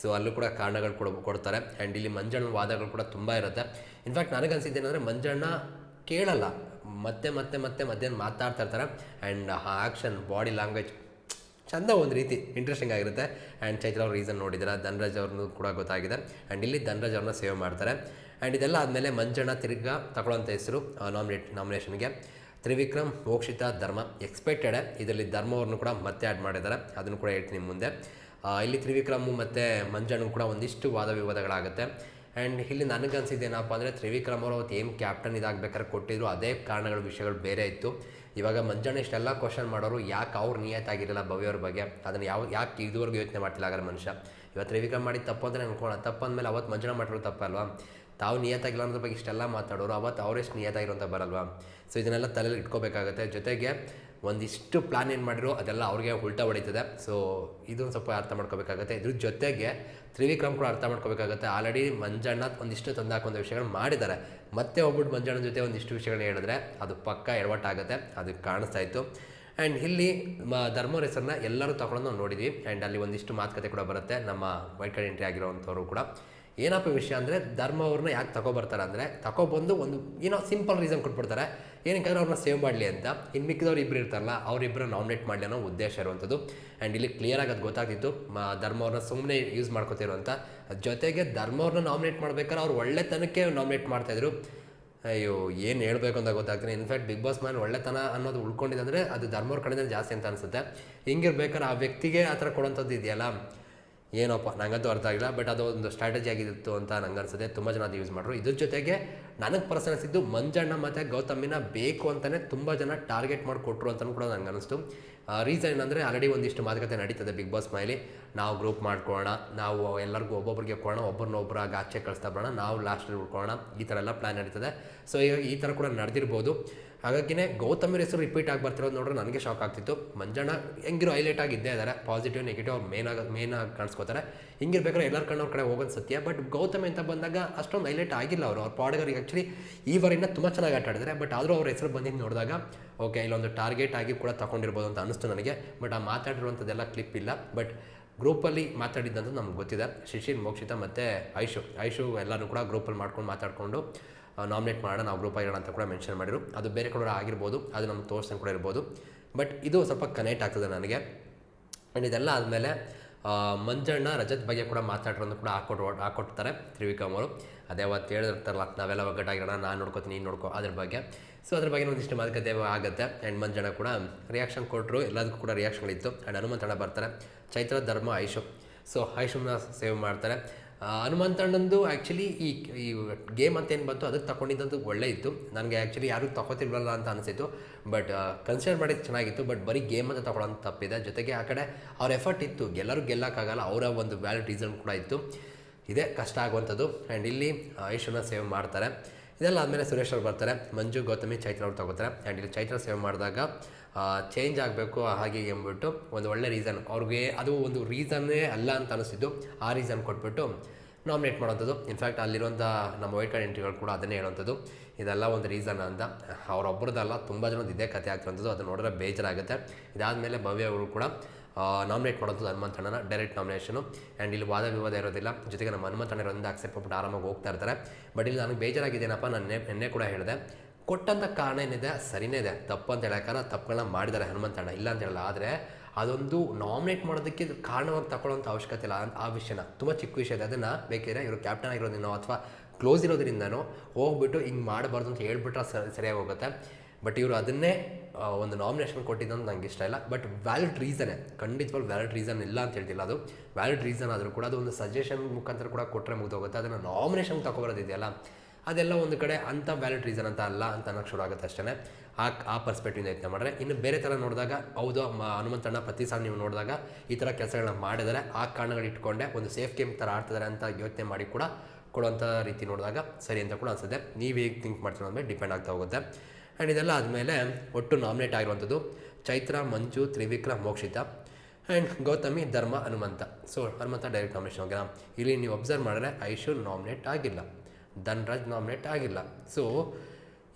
Speaker 1: ಸೊ ಅಲ್ಲೂ ಕೂಡ ಕಾರಣಗಳು ಕೊಡ, ಕೊಡ್ತಾರೆ. ಆ್ಯಂಡ್ ಇಲ್ಲಿ ಮಂಜಣ್ಣ ವಾದಗಳು ಕೂಡ ತುಂಬ ಇರುತ್ತೆ. ಇನ್ಫ್ಯಾಕ್ಟ್ ನನಗನ್ಸಿದ್ದೇನೆಂದರೆ ಮಂಜಣ್ಣ ಕೇಳಲ್ಲ. ಮತ್ತೆ ಮತ್ತೆ ಮತ್ತೆ ಮಧ್ಯಾಹ್ನ ಮಾತಾಡ್ತಾ ಇರ್ತಾರೆ. ಆ್ಯಂಡ್ ಆ ಆ್ಯಕ್ಷನ್ ಬಾಡಿ ಲ್ಯಾಂಗ್ವೇಜ್ ಚಂದ ಒಂದು ರೀತಿ ಇಂಟ್ರೆಸ್ಟಿಂಗ್ ಆಗಿರುತ್ತೆ. ಆ್ಯಂಡ್ ಚೈತ್ರ ಅವ್ರ ರೀಸನ್ ನೋಡಿದ್ದಾರೆ ಧನ್ರಾಜ್ ಅವ್ರನ್ನೂ ಕೂಡ ಗೊತ್ತಾಗಿದೆ. ಆ್ಯಂಡ್ ಇಲ್ಲಿ ಧನ್ರಾಜ್ ಅವ್ರನ್ನ ಸೇವ್ ಮಾಡ್ತಾರೆ. ಆ್ಯಂಡ್ ಇದೆಲ್ಲ ಆದಮೇಲೆ ಮಂಜಣ್ಣ ತಿರ್ಗಾ ತಗೊಳ್ಳೋಂಥ ಹೆಸರು ನಾಮಿನೇಟ್ ನಾಮಿನೇಷನ್ಗೆ ತ್ರಿವಿಕ್ರಮ್, ಮೋಕ್ಷಿತ, ಧರ್ಮ ಎಕ್ಸ್ಪೆಕ್ಟೆಡ್ ಇದರಲ್ಲಿ ಧರ್ಮವ್ರನ್ನು ಕೂಡ ಮತ್ತೆ ಆ್ಯಡ್ ಮಾಡಿದ್ದಾರೆ ಅದನ್ನು ಕೂಡ ಹೇಳ್ತೀನಿ ಮುಂದೆ. ಇಲ್ಲಿ ತ್ರಿವಿಕ್ರಮ್ ಮತ್ತು ಮಂಜಣ್ಣು ಕೂಡ ಒಂದಿಷ್ಟು ವಾದ ವಿವಾದಗಳಾಗುತ್ತೆ. ಆ್ಯಂಡ್ ಇಲ್ಲಿ ನನಗೆ ಅನ್ಸಿದ್ದೇನಪ್ಪ ಅಂದರೆ ತ್ರಿವಿಕ್ರಮ್ ಅವರು ಅವತ್ತು ಏನು ಕ್ಯಾಪ್ಟನ್ ಇದಾಗಬೇಕಾದ್ರೆ ಕೊಟ್ಟಿದ್ರು. ಅದೇ ಕಾರಣಗಳ ವಿಷಯಗಳು ಬೇರೆ ಇತ್ತು. ಇವಾಗ ಮಂಜಣ್ಣ ಇಷ್ಟೆಲ್ಲ ಕ್ವಶನ್ ಮಾಡೋರು, ಯಾಕೆ ಅವ್ರು ಭವ್ಯ ಭವ್ಯವ್ರ ಬಗ್ಗೆ? ಅದನ್ನು ಯಾವ, ಯಾಕೆ ಇದುವರೆಗೂ ಯೋಚನೆ ಮಾಡ್ತಿಲ್ಲ ಹಾಗಾದ್ರೆ ಮನುಷ್ಯ? ಇವತ್ತು ತ್ರಿವಿಕ್ರಮ್ ಮಾಡಿ ತಪ್ಪು ಅಂದರೆ ಅನ್ಕೋಣ ತಪ್ಪು ಅಂದಮೇಲೆ ಅವತ್ತು ಮಂಜಣ್ಣ ಮಾಡಿರೋ ತಪ್ಪಲ್ವಾ? ತಾವು ನಿಯತ್ತಾಗಿಲ್ಲ ಅನ್ನೋದ್ರ ಬಗ್ಗೆ ಇಷ್ಟೆಲ್ಲ ಮಾತಾಡೋರು, ಅವತ್ತು ಅವರೆಷ್ಟು ನಿಯತ್ತಾಗಿರೋಂಥ ಬರಲ್ವಾ? ಸೊ ಇದನ್ನೆಲ್ಲ ತಲೆಯಲ್ಲಿ ಇಟ್ಕೋಬೇಕಾಗುತ್ತೆ. ಜೊತೆಗೆ ಒಂದಿಷ್ಟು ಪ್ಲ್ಯಾನ್ ಏನು ಮಾಡಿರೋ ಅದೆಲ್ಲ ಅವ್ರಿಗೆ ಉಲ್ಟಾ ಹೊಡಿತದೆ. ಸೊ ಇದೊಂದು ಸ್ವಲ್ಪ ಅರ್ಥ ಮಾಡ್ಕೋಬೇಕಾಗುತ್ತೆ. ಇದ್ರ ಜೊತೆಗೆ ತ್ರಿವಿಕ್ರಮ್ ಕೂಡ ಅರ್ಥ ಮಾಡ್ಕೋಬೇಕಾಗುತ್ತೆ. ಆಲ್ರೆಡಿ ಮಂಜಣ್ಣ ಒಂದಿಷ್ಟು ತಂದಾಕೊಂಡ ವಿಷಯಗಳು ಮಾಡಿದ್ದಾರೆ. ಮತ್ತೆ ಒಬ್ಬಟ್ಟು ಮಂಜಣ್ಣನ ಜೊತೆ ಒಂದಿಷ್ಟು ವಿಷಯಗಳನ್ನ ಹೇಳಿದ್ರೆ ಅದು ಪಕ್ಕ ಎಡವಟ್ಟಾಗುತ್ತೆ. ಅದು ಕಾಣಿಸ್ತಾ ಇತ್ತು. ಆ್ಯಂಡ್ ಇಲ್ಲಿ ಮ ಧರ್ಮವ್ರ ಹೆಸರನ್ನ ಎಲ್ಲರೂ ತಗೊಳ್ಳೋದು ನಾವು ನೋಡಿದ್ವಿ. ಆ್ಯಂಡ್ ಅಲ್ಲಿ ಒಂದಿಷ್ಟು ಮಾತುಕತೆ ಕೂಡ ಬರುತ್ತೆ. ನಮ್ಮ ವೈಟ್ ಕಾರ್ಡ್ ಎಂಟ್ರಿ ಆಗಿರೋವಂಥವ್ರು ಕೂಡ. ಏನಪ್ಪ ವಿಷಯ ಅಂದರೆ ಧರ್ಮ ಅವ್ರನ್ನ ಯಾಕೆ ತಗೊಬರ್ತಾರೆ ಅಂದರೆ ತಗೊಬಂದು ಒಂದು, ಏನೋ ಸಿಂಪಲ್ ರೀಸನ್ ಕೊಟ್ಬಿಡ್ತಾರೆ. ಅಂದ್ರೆ ಅವ್ರನ್ನ ಸೇವ್ ಮಾಡಲಿ ಅಂತ. ಇನ್ನು ಮಿಕ್ಕಿದವ್ರು ಇಬ್ಬರು ಇರ್ತಾರಲ್ಲ ಅವರಿಬ್ಬರು ನಾಮಿನೇಟ್ ಮಾಡಲಿ ಅನ್ನೋ ಉದ್ದೇಶ ಇರುವಂಥದ್ದು. ಆ್ಯಂಡ್ ಇಲ್ಲಿ ಕ್ಲಿಯರಾಗಿ ಅದು ಗೊತ್ತಾಗ್ತಿತ್ತು, ಮಾ, ಧರ್ಮ ಅವ್ರನ್ನ ಸುಮ್ಮನೆ ಯೂಸ್ ಮಾಡ್ಕೋತಿರೋ ಅಂತ. ಜೊತೆಗೆ ಧರ್ಮ ಅವ್ರನ್ನ ನಾಮಿನೇಟ್ ಮಾಡ್ಬೇಕಾದ್ರೆ ಅವ್ರು ಒಳ್ಳೆತನಕ್ಕೆ ನಾಮಿನೇಟ್ ಮಾಡ್ತಾಯಿದ್ರು ಅಯ್ಯೋ, ಏನು ಹೇಳಬೇಕು ಅಂತ ಗೊತ್ತಾಗ್ತೀನಿ in fact Bigg Boss man ಒಳ್ಳೆತನ ಅನ್ನೋದು ಉಳ್ಕೊಂಡಿದೆ ಅಂದರೆ ಅದು ಧರ್ಮವ್ರ ಕಡೆಯಿಂದ ಜಾಸ್ತಿ ಅಂತ ಅನಿಸುತ್ತೆ. ಹಿಂಗಿರ್ಬೇಕಾದ್ರೆ ಆ ವ್ಯಕ್ತಿಗೆ ಆ ಥರ ಕೊಡೋಂಥದ್ದು ಇದೆಯಲ್ಲ? ಏನಪ್ಪ ನನಗಂತೂ ಅರ್ಥ ಆಗಿಲ್ಲ ಬಟ್ ಅದು ಒಂದು ಸ್ಟ್ರಾಟಜಿ ಆಗಿತ್ತು ಅಂತ ನಂಗೆ ಅನ್ಸುತ್ತೆ ತುಂಬ ಜನ ಅದು ಯೂಸ್ ಮಾಡ್ರು. ಇದ್ರ ಜೊತೆಗೆ ನನಗೆ ಪರ್ಸನ್ ಅನಿಸಿದ್ದು ಮಂಜಣ್ಣ ಮತ್ತು ಗೌತಮಿನ ಬೇಕು ಅಂತಲೇ ತುಂಬ ಜನ ಟಾರ್ಗೆಟ್ ಮಾಡಿ ಕೊಟ್ಟರು ಅಂತಲೂ ಕೂಡ ನಂಗೆ ಅನಿಸ್ತು ರೀಸನ್ ಏನಂದರೆ ಆಲ್ರೆಡಿ ಒಂದಿಷ್ಟು ಮಾತುಕತೆ ನಡೀತದೆ ಬಿಗ್ ಬಾಸ್ ಮೈಲಿ. ನಾವು ಗ್ರೂಪ್ ಮಾಡ್ಕೊಳ್ಳೋಣ, ನಾವು ಎಲ್ಲರಿಗೂ ಒಬ್ಬೊಬ್ರಿಗೆ ಕೊಡೋಣ ಒಬ್ಬರನ್ನೊಬ್ಬರ ಆಚೆ ಕಳಿಸ್ತಾ ಬರೋಣ, ನಾವು ಲಾಸ್ಟಲ್ಲಿ ಉಳ್ಕೊಳ್ಳೋಣ. ಈ ಥರ ಎಲ್ಲ ಪ್ಲ್ಯಾನ್ ಇರ್ತದೆ ಸೊ ಈ ಥರ ಕೂಡ ನಡೆದಿರ್ಬೋದು. ಹಾಗಾಗಿನೇ ಗೌತಮ್ ಹೆಸರು ರಿಪೀಟ್ ಆಗಿ ಬರ್ತಿರೋದು ನೋಡ್ರೆ ನನಗೆ ಶಾಕ್ ಆಗ್ತಿತ್ತು. ಮಂಜಣ್ಣ ಹೆಂಗಿರೋ ಹೈಲೈಟ್ ಆಗಿ ಇದ್ದೇ ಇದ್ದಾರೆ ಪಾಸಿಟಿವ್ ನೆಗೆಟಿವ್ ಅವ್ರು ಮೇನ್ ಆಗಿ ಮೇನ್ ಆಗಿ ಕಾಣಿಸ್ಕೋತಾರೆ. ಹಿಂಗಿರ್ಬೇಕಾದ್ರೆ ಎಲ್ಲರ ಕಣ್ಣವ್ರ ಕಡೆ ಹೋಗೋದು ಸತ್ಯ. ಬಟ್ ಗೌತಮಿ ಅಂತ ಬಂದಾಗ ಅಷ್ಟೊಂದು ಹೈಲೈಟ್ ಆಗಿಲ್ಲ ಅವರು. ಅವ್ರ ಪಾಡ್ಗರಿಗೆ ಆ್ಯಕ್ಚುಲಿ ಈ ವಾರಿಂದ ತುಂಬ ಚೆನ್ನಾಗಿ ಆಟ ಬಟ್ ಆದರೂ ಅವ್ರ ಹೆಸರು ಬಂದಿದ್ದು ನೋಡಿದಾಗ ಓಕೆ ಇಲ್ಲೊಂದು ಟಾರ್ಗೆಟ್ ಆಗಿ ಕೂಡ ತಗೊಂಡಿರ್ಬೋದು ಅಂತ ಅನಿಸ್ತು ನನಗೆ. ಬಟ್ ಆ ಮಾತಾಡಿರುವಂಥದ್ದೆಲ್ಲ ಕ್ಲಿಪ್ ಇಲ್ಲ. ಬಟ್ ಗ್ರೂಪಲ್ಲಿ ಮಾತಾಡಿದ್ದಂತೂ ನಮ್ಗೆ ಗೊತ್ತಿದೆ. ಶಿಶಿರ್, ಮೋಕ್ಷಿತ ಮತ್ತು ಐಶು. ಐಶು ಎಲ್ಲರೂ ಕೂಡ ಗ್ರೂಪಲ್ಲಿ ಮಾಡ್ಕೊಂಡು ಮಾತಾಡಿಕೊಂಡು ನಾಮಿನೇಟ್ ಮಾಡೋಣ, ನಾವು ಗ್ರೂಪ್ ಆಗಿರೋಣ ಅಂತ ಕೂಡ ಮೆನ್ಷನ್ ಮಾಡಿರು ಅದು ಬೇರೆ ಕೂಡ ಆಗಿರ್ಬೋದು, ಅದು ನಮ್ಗೆ ತೋರಿಸ್ತಾನೆ ಕೂಡ ಇರ್ಬೋದು. ಬಟ್ ಇದು ಸ್ವಲ್ಪ ಕನೆಕ್ಟ್ ಆಗ್ತದೆ ನನಗೆ. ಆ್ಯಂಡ್ ಇದೆಲ್ಲ ಆದಮೇಲೆ ಮಂಜಣ್ಣ, ರಜತ್ ಬಗ್ಗೆ ಕೂಡ ಮಾತಾಡೋದನ್ನು ಕೂಡ ಹಾಕೊಟ್ಟು ಹಾಕೊಡ್ತಾರೆ ತ್ರಿವಿಕ್ರಮ್ ಅವರು. ಅದೇ ಅವತ್ತು ಹೇಳಿರ್ತಾರಲ್ಲ ನಾವೆಲ್ಲ ಒಗ್ಗಟ್ಟಾಗಿರೋಣ, ನಾನು ನೋಡ್ಕೋತೀನಿ, ನೀನು ನೋಡ್ಕೋ ಅದ್ರ ಬಗ್ಗೆ. ಸೊ ಅದ್ರ ಬಗ್ಗೆ ಒಂದಿಷ್ಟು ಮಾತುಕತೆ ಆಗುತ್ತೆ. ಆ್ಯಂಡ್ ಮಂಜಣ್ಣ ಕೂಡ ರಿಯಾಕ್ಷನ್ ಕೊಟ್ಟರು ಎಲ್ಲದಕ್ಕೂ ಕೂಡ ರಿಯಾಕ್ಷನ್ಗಳಿತ್ತು ಆ್ಯಂಡ್ ಹನುಮಂತಣ್ಣ ಬರ್ತಾರೆ. ಚೈತ್ರ ಧರ್ಮ ಐಶು. ಸೊ ಐಶುನ ಸೇವ್ ಮಾಡ್ತಾರೆ. ಹನುಮಂತಣ್ಣಂದು ಆ್ಯಕ್ಚುಲಿ ಈ ಈ ಗೇಮ್ ಅಂತ ಏನು ಬಂತು. ಅದಕ್ಕೆ ತಗೊಂಡಿದ್ದು ಒಳ್ಳೆ ಇತ್ತು. ನನಗೆ ಆ್ಯಕ್ಚುಲಿ ಯಾರೂ ತಗೋತಿಲ್ವಲ್ಲ ಅಂತ ಅನಿಸಿತ್ತು. ಬಟ್ ಕನ್ಸಿಡರ್ ಮಾಡಿದ್ದು ಚೆನ್ನಾಗಿತ್ತು. ಬಟ್ ಬರೀ ಗೇಮ್ ಅಂತ ತಗೊಳ್ಳೋಂಥ ತಪ್ಪಿದೆ. ಜೊತೆಗೆ ಆ ಕಡೆ ಅವ್ರ ಎಫರ್ಟ್ ಇತ್ತು. ಎಲ್ಲರೂ ಗೆಲ್ಲಕ್ಕಾಗಲ್ಲ. ಅವರ ಒಂದು ವ್ಯಾಲಿಡ್ ರೀಸನ್ ಕೂಡ ಇತ್ತು. ಇದೇ ಕಷ್ಟ ಆಗುವಂಥದ್ದು. ಆ್ಯಂಡ್ ಇಲ್ಲಿ ಐಶುನ ಸೇವ್ ಮಾಡ್ತಾರೆ. ಇದೆಲ್ಲ ಆದಮೇಲೆ ಸುರೇಶ್ ಅವ್ರು ಬರ್ತಾರೆ, ಮಂಜು, ಗೌತಮಿ, ಚೈತ್ರ ಅವ್ರು ತಗೋತಾರೆ. ಆ್ಯಂಡ್ ಇಲ್ಲಿ ಚೈತ್ರ ಸೇವ್ ಮಾಡಿದಾಗ ಚೇಂಜ್ ಆಗಬೇಕು ಹಾಗೆ ಅಂದ್ಬಿಟ್ಟು ಒಂದು ಒಳ್ಳೆ ರೀಸನ್ ಅವ್ರಿಗೆ ಅದು ಒಂದು ರೀಸನ್ನೇ ಅಲ್ಲ ಅಂತ ಅನಿಸಿದ್ದು ಆ ರೀಸನ್ ಕೊಟ್ಬಿಟ್ಟು ನಾಮಿನೇಟ್ ಮಾಡೋಂಥದ್ದು ಇನ್ಫ್ಯಾಕ್ಟ್ ಅಲ್ಲಿರುವಂಥ ನಮ್ಮ ವೈಟ್ ಕಾರ್ಡ್ ಎಂಟ್ರಿಗಳು ಕೂಡ ಅದನ್ನೇ ಹೇಳುವಂಥದ್ದು. ಇದೆಲ್ಲ ಒಂದು ರೀಸನ್ ಅಂತ. ಅವರೊಬ್ಬರದಲ್ಲ ತುಂಬ ಜನದ ಇದೇ ಕಥೆ ಆಗ್ತಿರೋಂಥದ್ದು ಅದು ನೋಡಿದ್ರೆ ಬೇಜಾರಾಗುತ್ತೆ. ಇದಾದಮೇಲೆ ಭವ್ಯ ಅವರು ಕೂಡ ನಾಮಿನೇಟ್ ಮಾಡೋದು ಹನುಮಂತಣ್ಣನ ಡೈರೆಕ್ಟ್ ನಾಮಿನೇಷನು ಆ್ಯಂಡ್ ಇಲ್ಲಿ ವಾದ ವಿವಾದ ಇರೋದಿಲ್ಲ. ಜೊತೆಗೆ ನಮ್ಮ ಹನುಮಂತಣ್ಣ ಇರೋದ್ರಿಂದ ಅಕ್ಸೆಪ್ಟ್ ಮಾಡ್ಬಿಟ್ಟು ಆರಾಮಾಗಿ ಹೋಗ್ತಾ ಇರ್ತಾರೆ. ಬಟ್ ಇಲ್ಲಿ ನನಗೆ ಬೇಜಾರಾಗಿದ್ದೇನಪ್ಪ ನಾನು ನಿನ್ನೆ ಕೂಡ ಹೇಳಿದೆ. ಕೊಟ್ಟಂಥ ಕಾರಣ ಏನಿದೆ? ಸರಿನೇ ಇದೆ. ತಪ್ಪು ಅಂತ ಹೇಳೋಕ್ಕಾರ ತಪ್ಪುಗಳನ್ನ ಮಾಡಿದ್ದಾರೆ ಹನುಮಂತಣ್ಣ ಇಲ್ಲ ಅಂತ ಹೇಳಲ್ಲ. ಆದರೆ ಅದೊಂದು ನಾಮಿನೇಟ್ ಮಾಡೋದಕ್ಕೆ ಕಾರಣವಾಗಿ ತಗೊಳ್ಳೋಂಥ ಅವಶ್ಯಕತೆ ಇಲ್ಲ. ಆ- ವಿಷಯನ ತುಂಬ ಚಿಕ್ಕ ವಿಷಯ ಇದೆ. ಅದನ್ನು ಬೇಕಿದ್ರೆ ಇವರು ಕ್ಯಾಪ್ಟನ್ ಆಗಿರೋದ್ರಿಂದ ಅಥವಾ ಕ್ಲೋಸ್ ಇರೋದ್ರಿಂದನೋ ಹೋಗ್ಬಿಟ್ಟು ಹಿಂಗೆ ಮಾಡಬಾರ್ದು ಅಂತ ಹೇಳ್ಬಿಟ್ರೆ ಸರಿ, ಸರಿಯಾಗಿ ಹೋಗುತ್ತೆ. ಬಟ್ ಇವರು ಅದನ್ನೇ ಒಂದು ನಾಮಿನೇಷನ್ ಕೊಟ್ಟಿದ್ದಂತ ನಂಗೆ ಇಷ್ಟ ಇಲ್ಲ. ಬಟ್ ವ್ಯಾಲಿಡ್ ರೀಸನೇ ಖಂಡಿತವಾಗ್ಲೂ ವ್ಯಾಲಿಡ್ ರೀಸನ್ ಇಲ್ಲ ಅಂತ ಹೇಳ್ತಿಲ್ಲ ಅದು. ವ್ಯಾಲಿಡ್ ರೀಸನ್ ಆದರೂ ಕೂಡ ಅದು ಒಂದು ಸಜೆಷನ್ ಮುಖಾಂತರ ಕೂಡ ಕೊಟ್ಟರೆ ಮುಗ್ದೋಗುತ್ತೆ. ಅದನ್ನು ನಾಮಿನೇಷನ್ ತಗೊಬರೋದಿದೆಯಲ್ಲ ಅದೆಲ್ಲ ಒಂದು ಕಡೆ ಅಂಥ ವ್ಯಾಲಿಡ್ ರೀಸನ್ ಅಂತ ಅಲ್ಲ ಅಂತ ಅನ್ನೋಕ್ಕೆ ಶುರು ಆಗುತ್ತೆ ಅಷ್ಟೇ ಆ ಆ ಪರ್ಸ್ಪೆಕ್ಟಿವ್ ಯೋಚನೆ ಮಾಡಿದ್ರೆ ಇನ್ನು ಬೇರೆ ಥರ ನೋಡಿದಾಗ, ಹೌದು ಹನುಮಂತಣ್ಣ ಪ್ರತಿ ನೀವು ನೋಡಿದಾಗ ಈ ಥರ ಕೆಲಸಗಳನ್ನ ಮಾಡಿದರೆ. ಆ ಕಾರಣಗಳು ಇಟ್ಕೊಂಡೆ ಒಂದು ಸೇಫ್ ಗೇಮ್ ಥರ ಆಡ್ತಿದ್ದಾರೆ ಅಂತ ಯೋಚನೆ ಮಾಡಿ ಕೂಡ ಕೊಡುವಂಥ ರೀತಿ ನೋಡಿದಾಗ ಸರಿ ಅಂತ ಕೂಡ ಅನಿಸುತ್ತೆ. ನೀವು ಹೇಗೆ ಥಿಂಕ್ ಮಾಡ್ತೀರೋ ಅಂದಮೇಲೆ ಡಿಪೆಂಡ್ ಆಗ್ತಾ ಹೋಗುತ್ತೆ. ಆ್ಯಂಡ್ ಇದೆಲ್ಲ ಆದಮೇಲೆ ಒಟ್ಟು ನಾಮಿನೇಟ್ ಆಗಿರುವಂಥದ್ದು Chaitra, Manju, Trivikram, Mokshitha and Gauthami, Dharma, Hanumantha. So Hanumantha direct nomination ಓಕೆನಾ ಇಲ್ಲಿ ನೀವು ಅಬ್ಸರ್ವ್ ಮಾಡಿದ್ರೆ ಐಶು ನಾಮಿನೇಟ್ ಆಗಿಲ್ಲ. ಧನ್ರಾಜ್ ನಾಮಿನೇಟ್ ಆಗಿಲ್ಲ. ಸೊ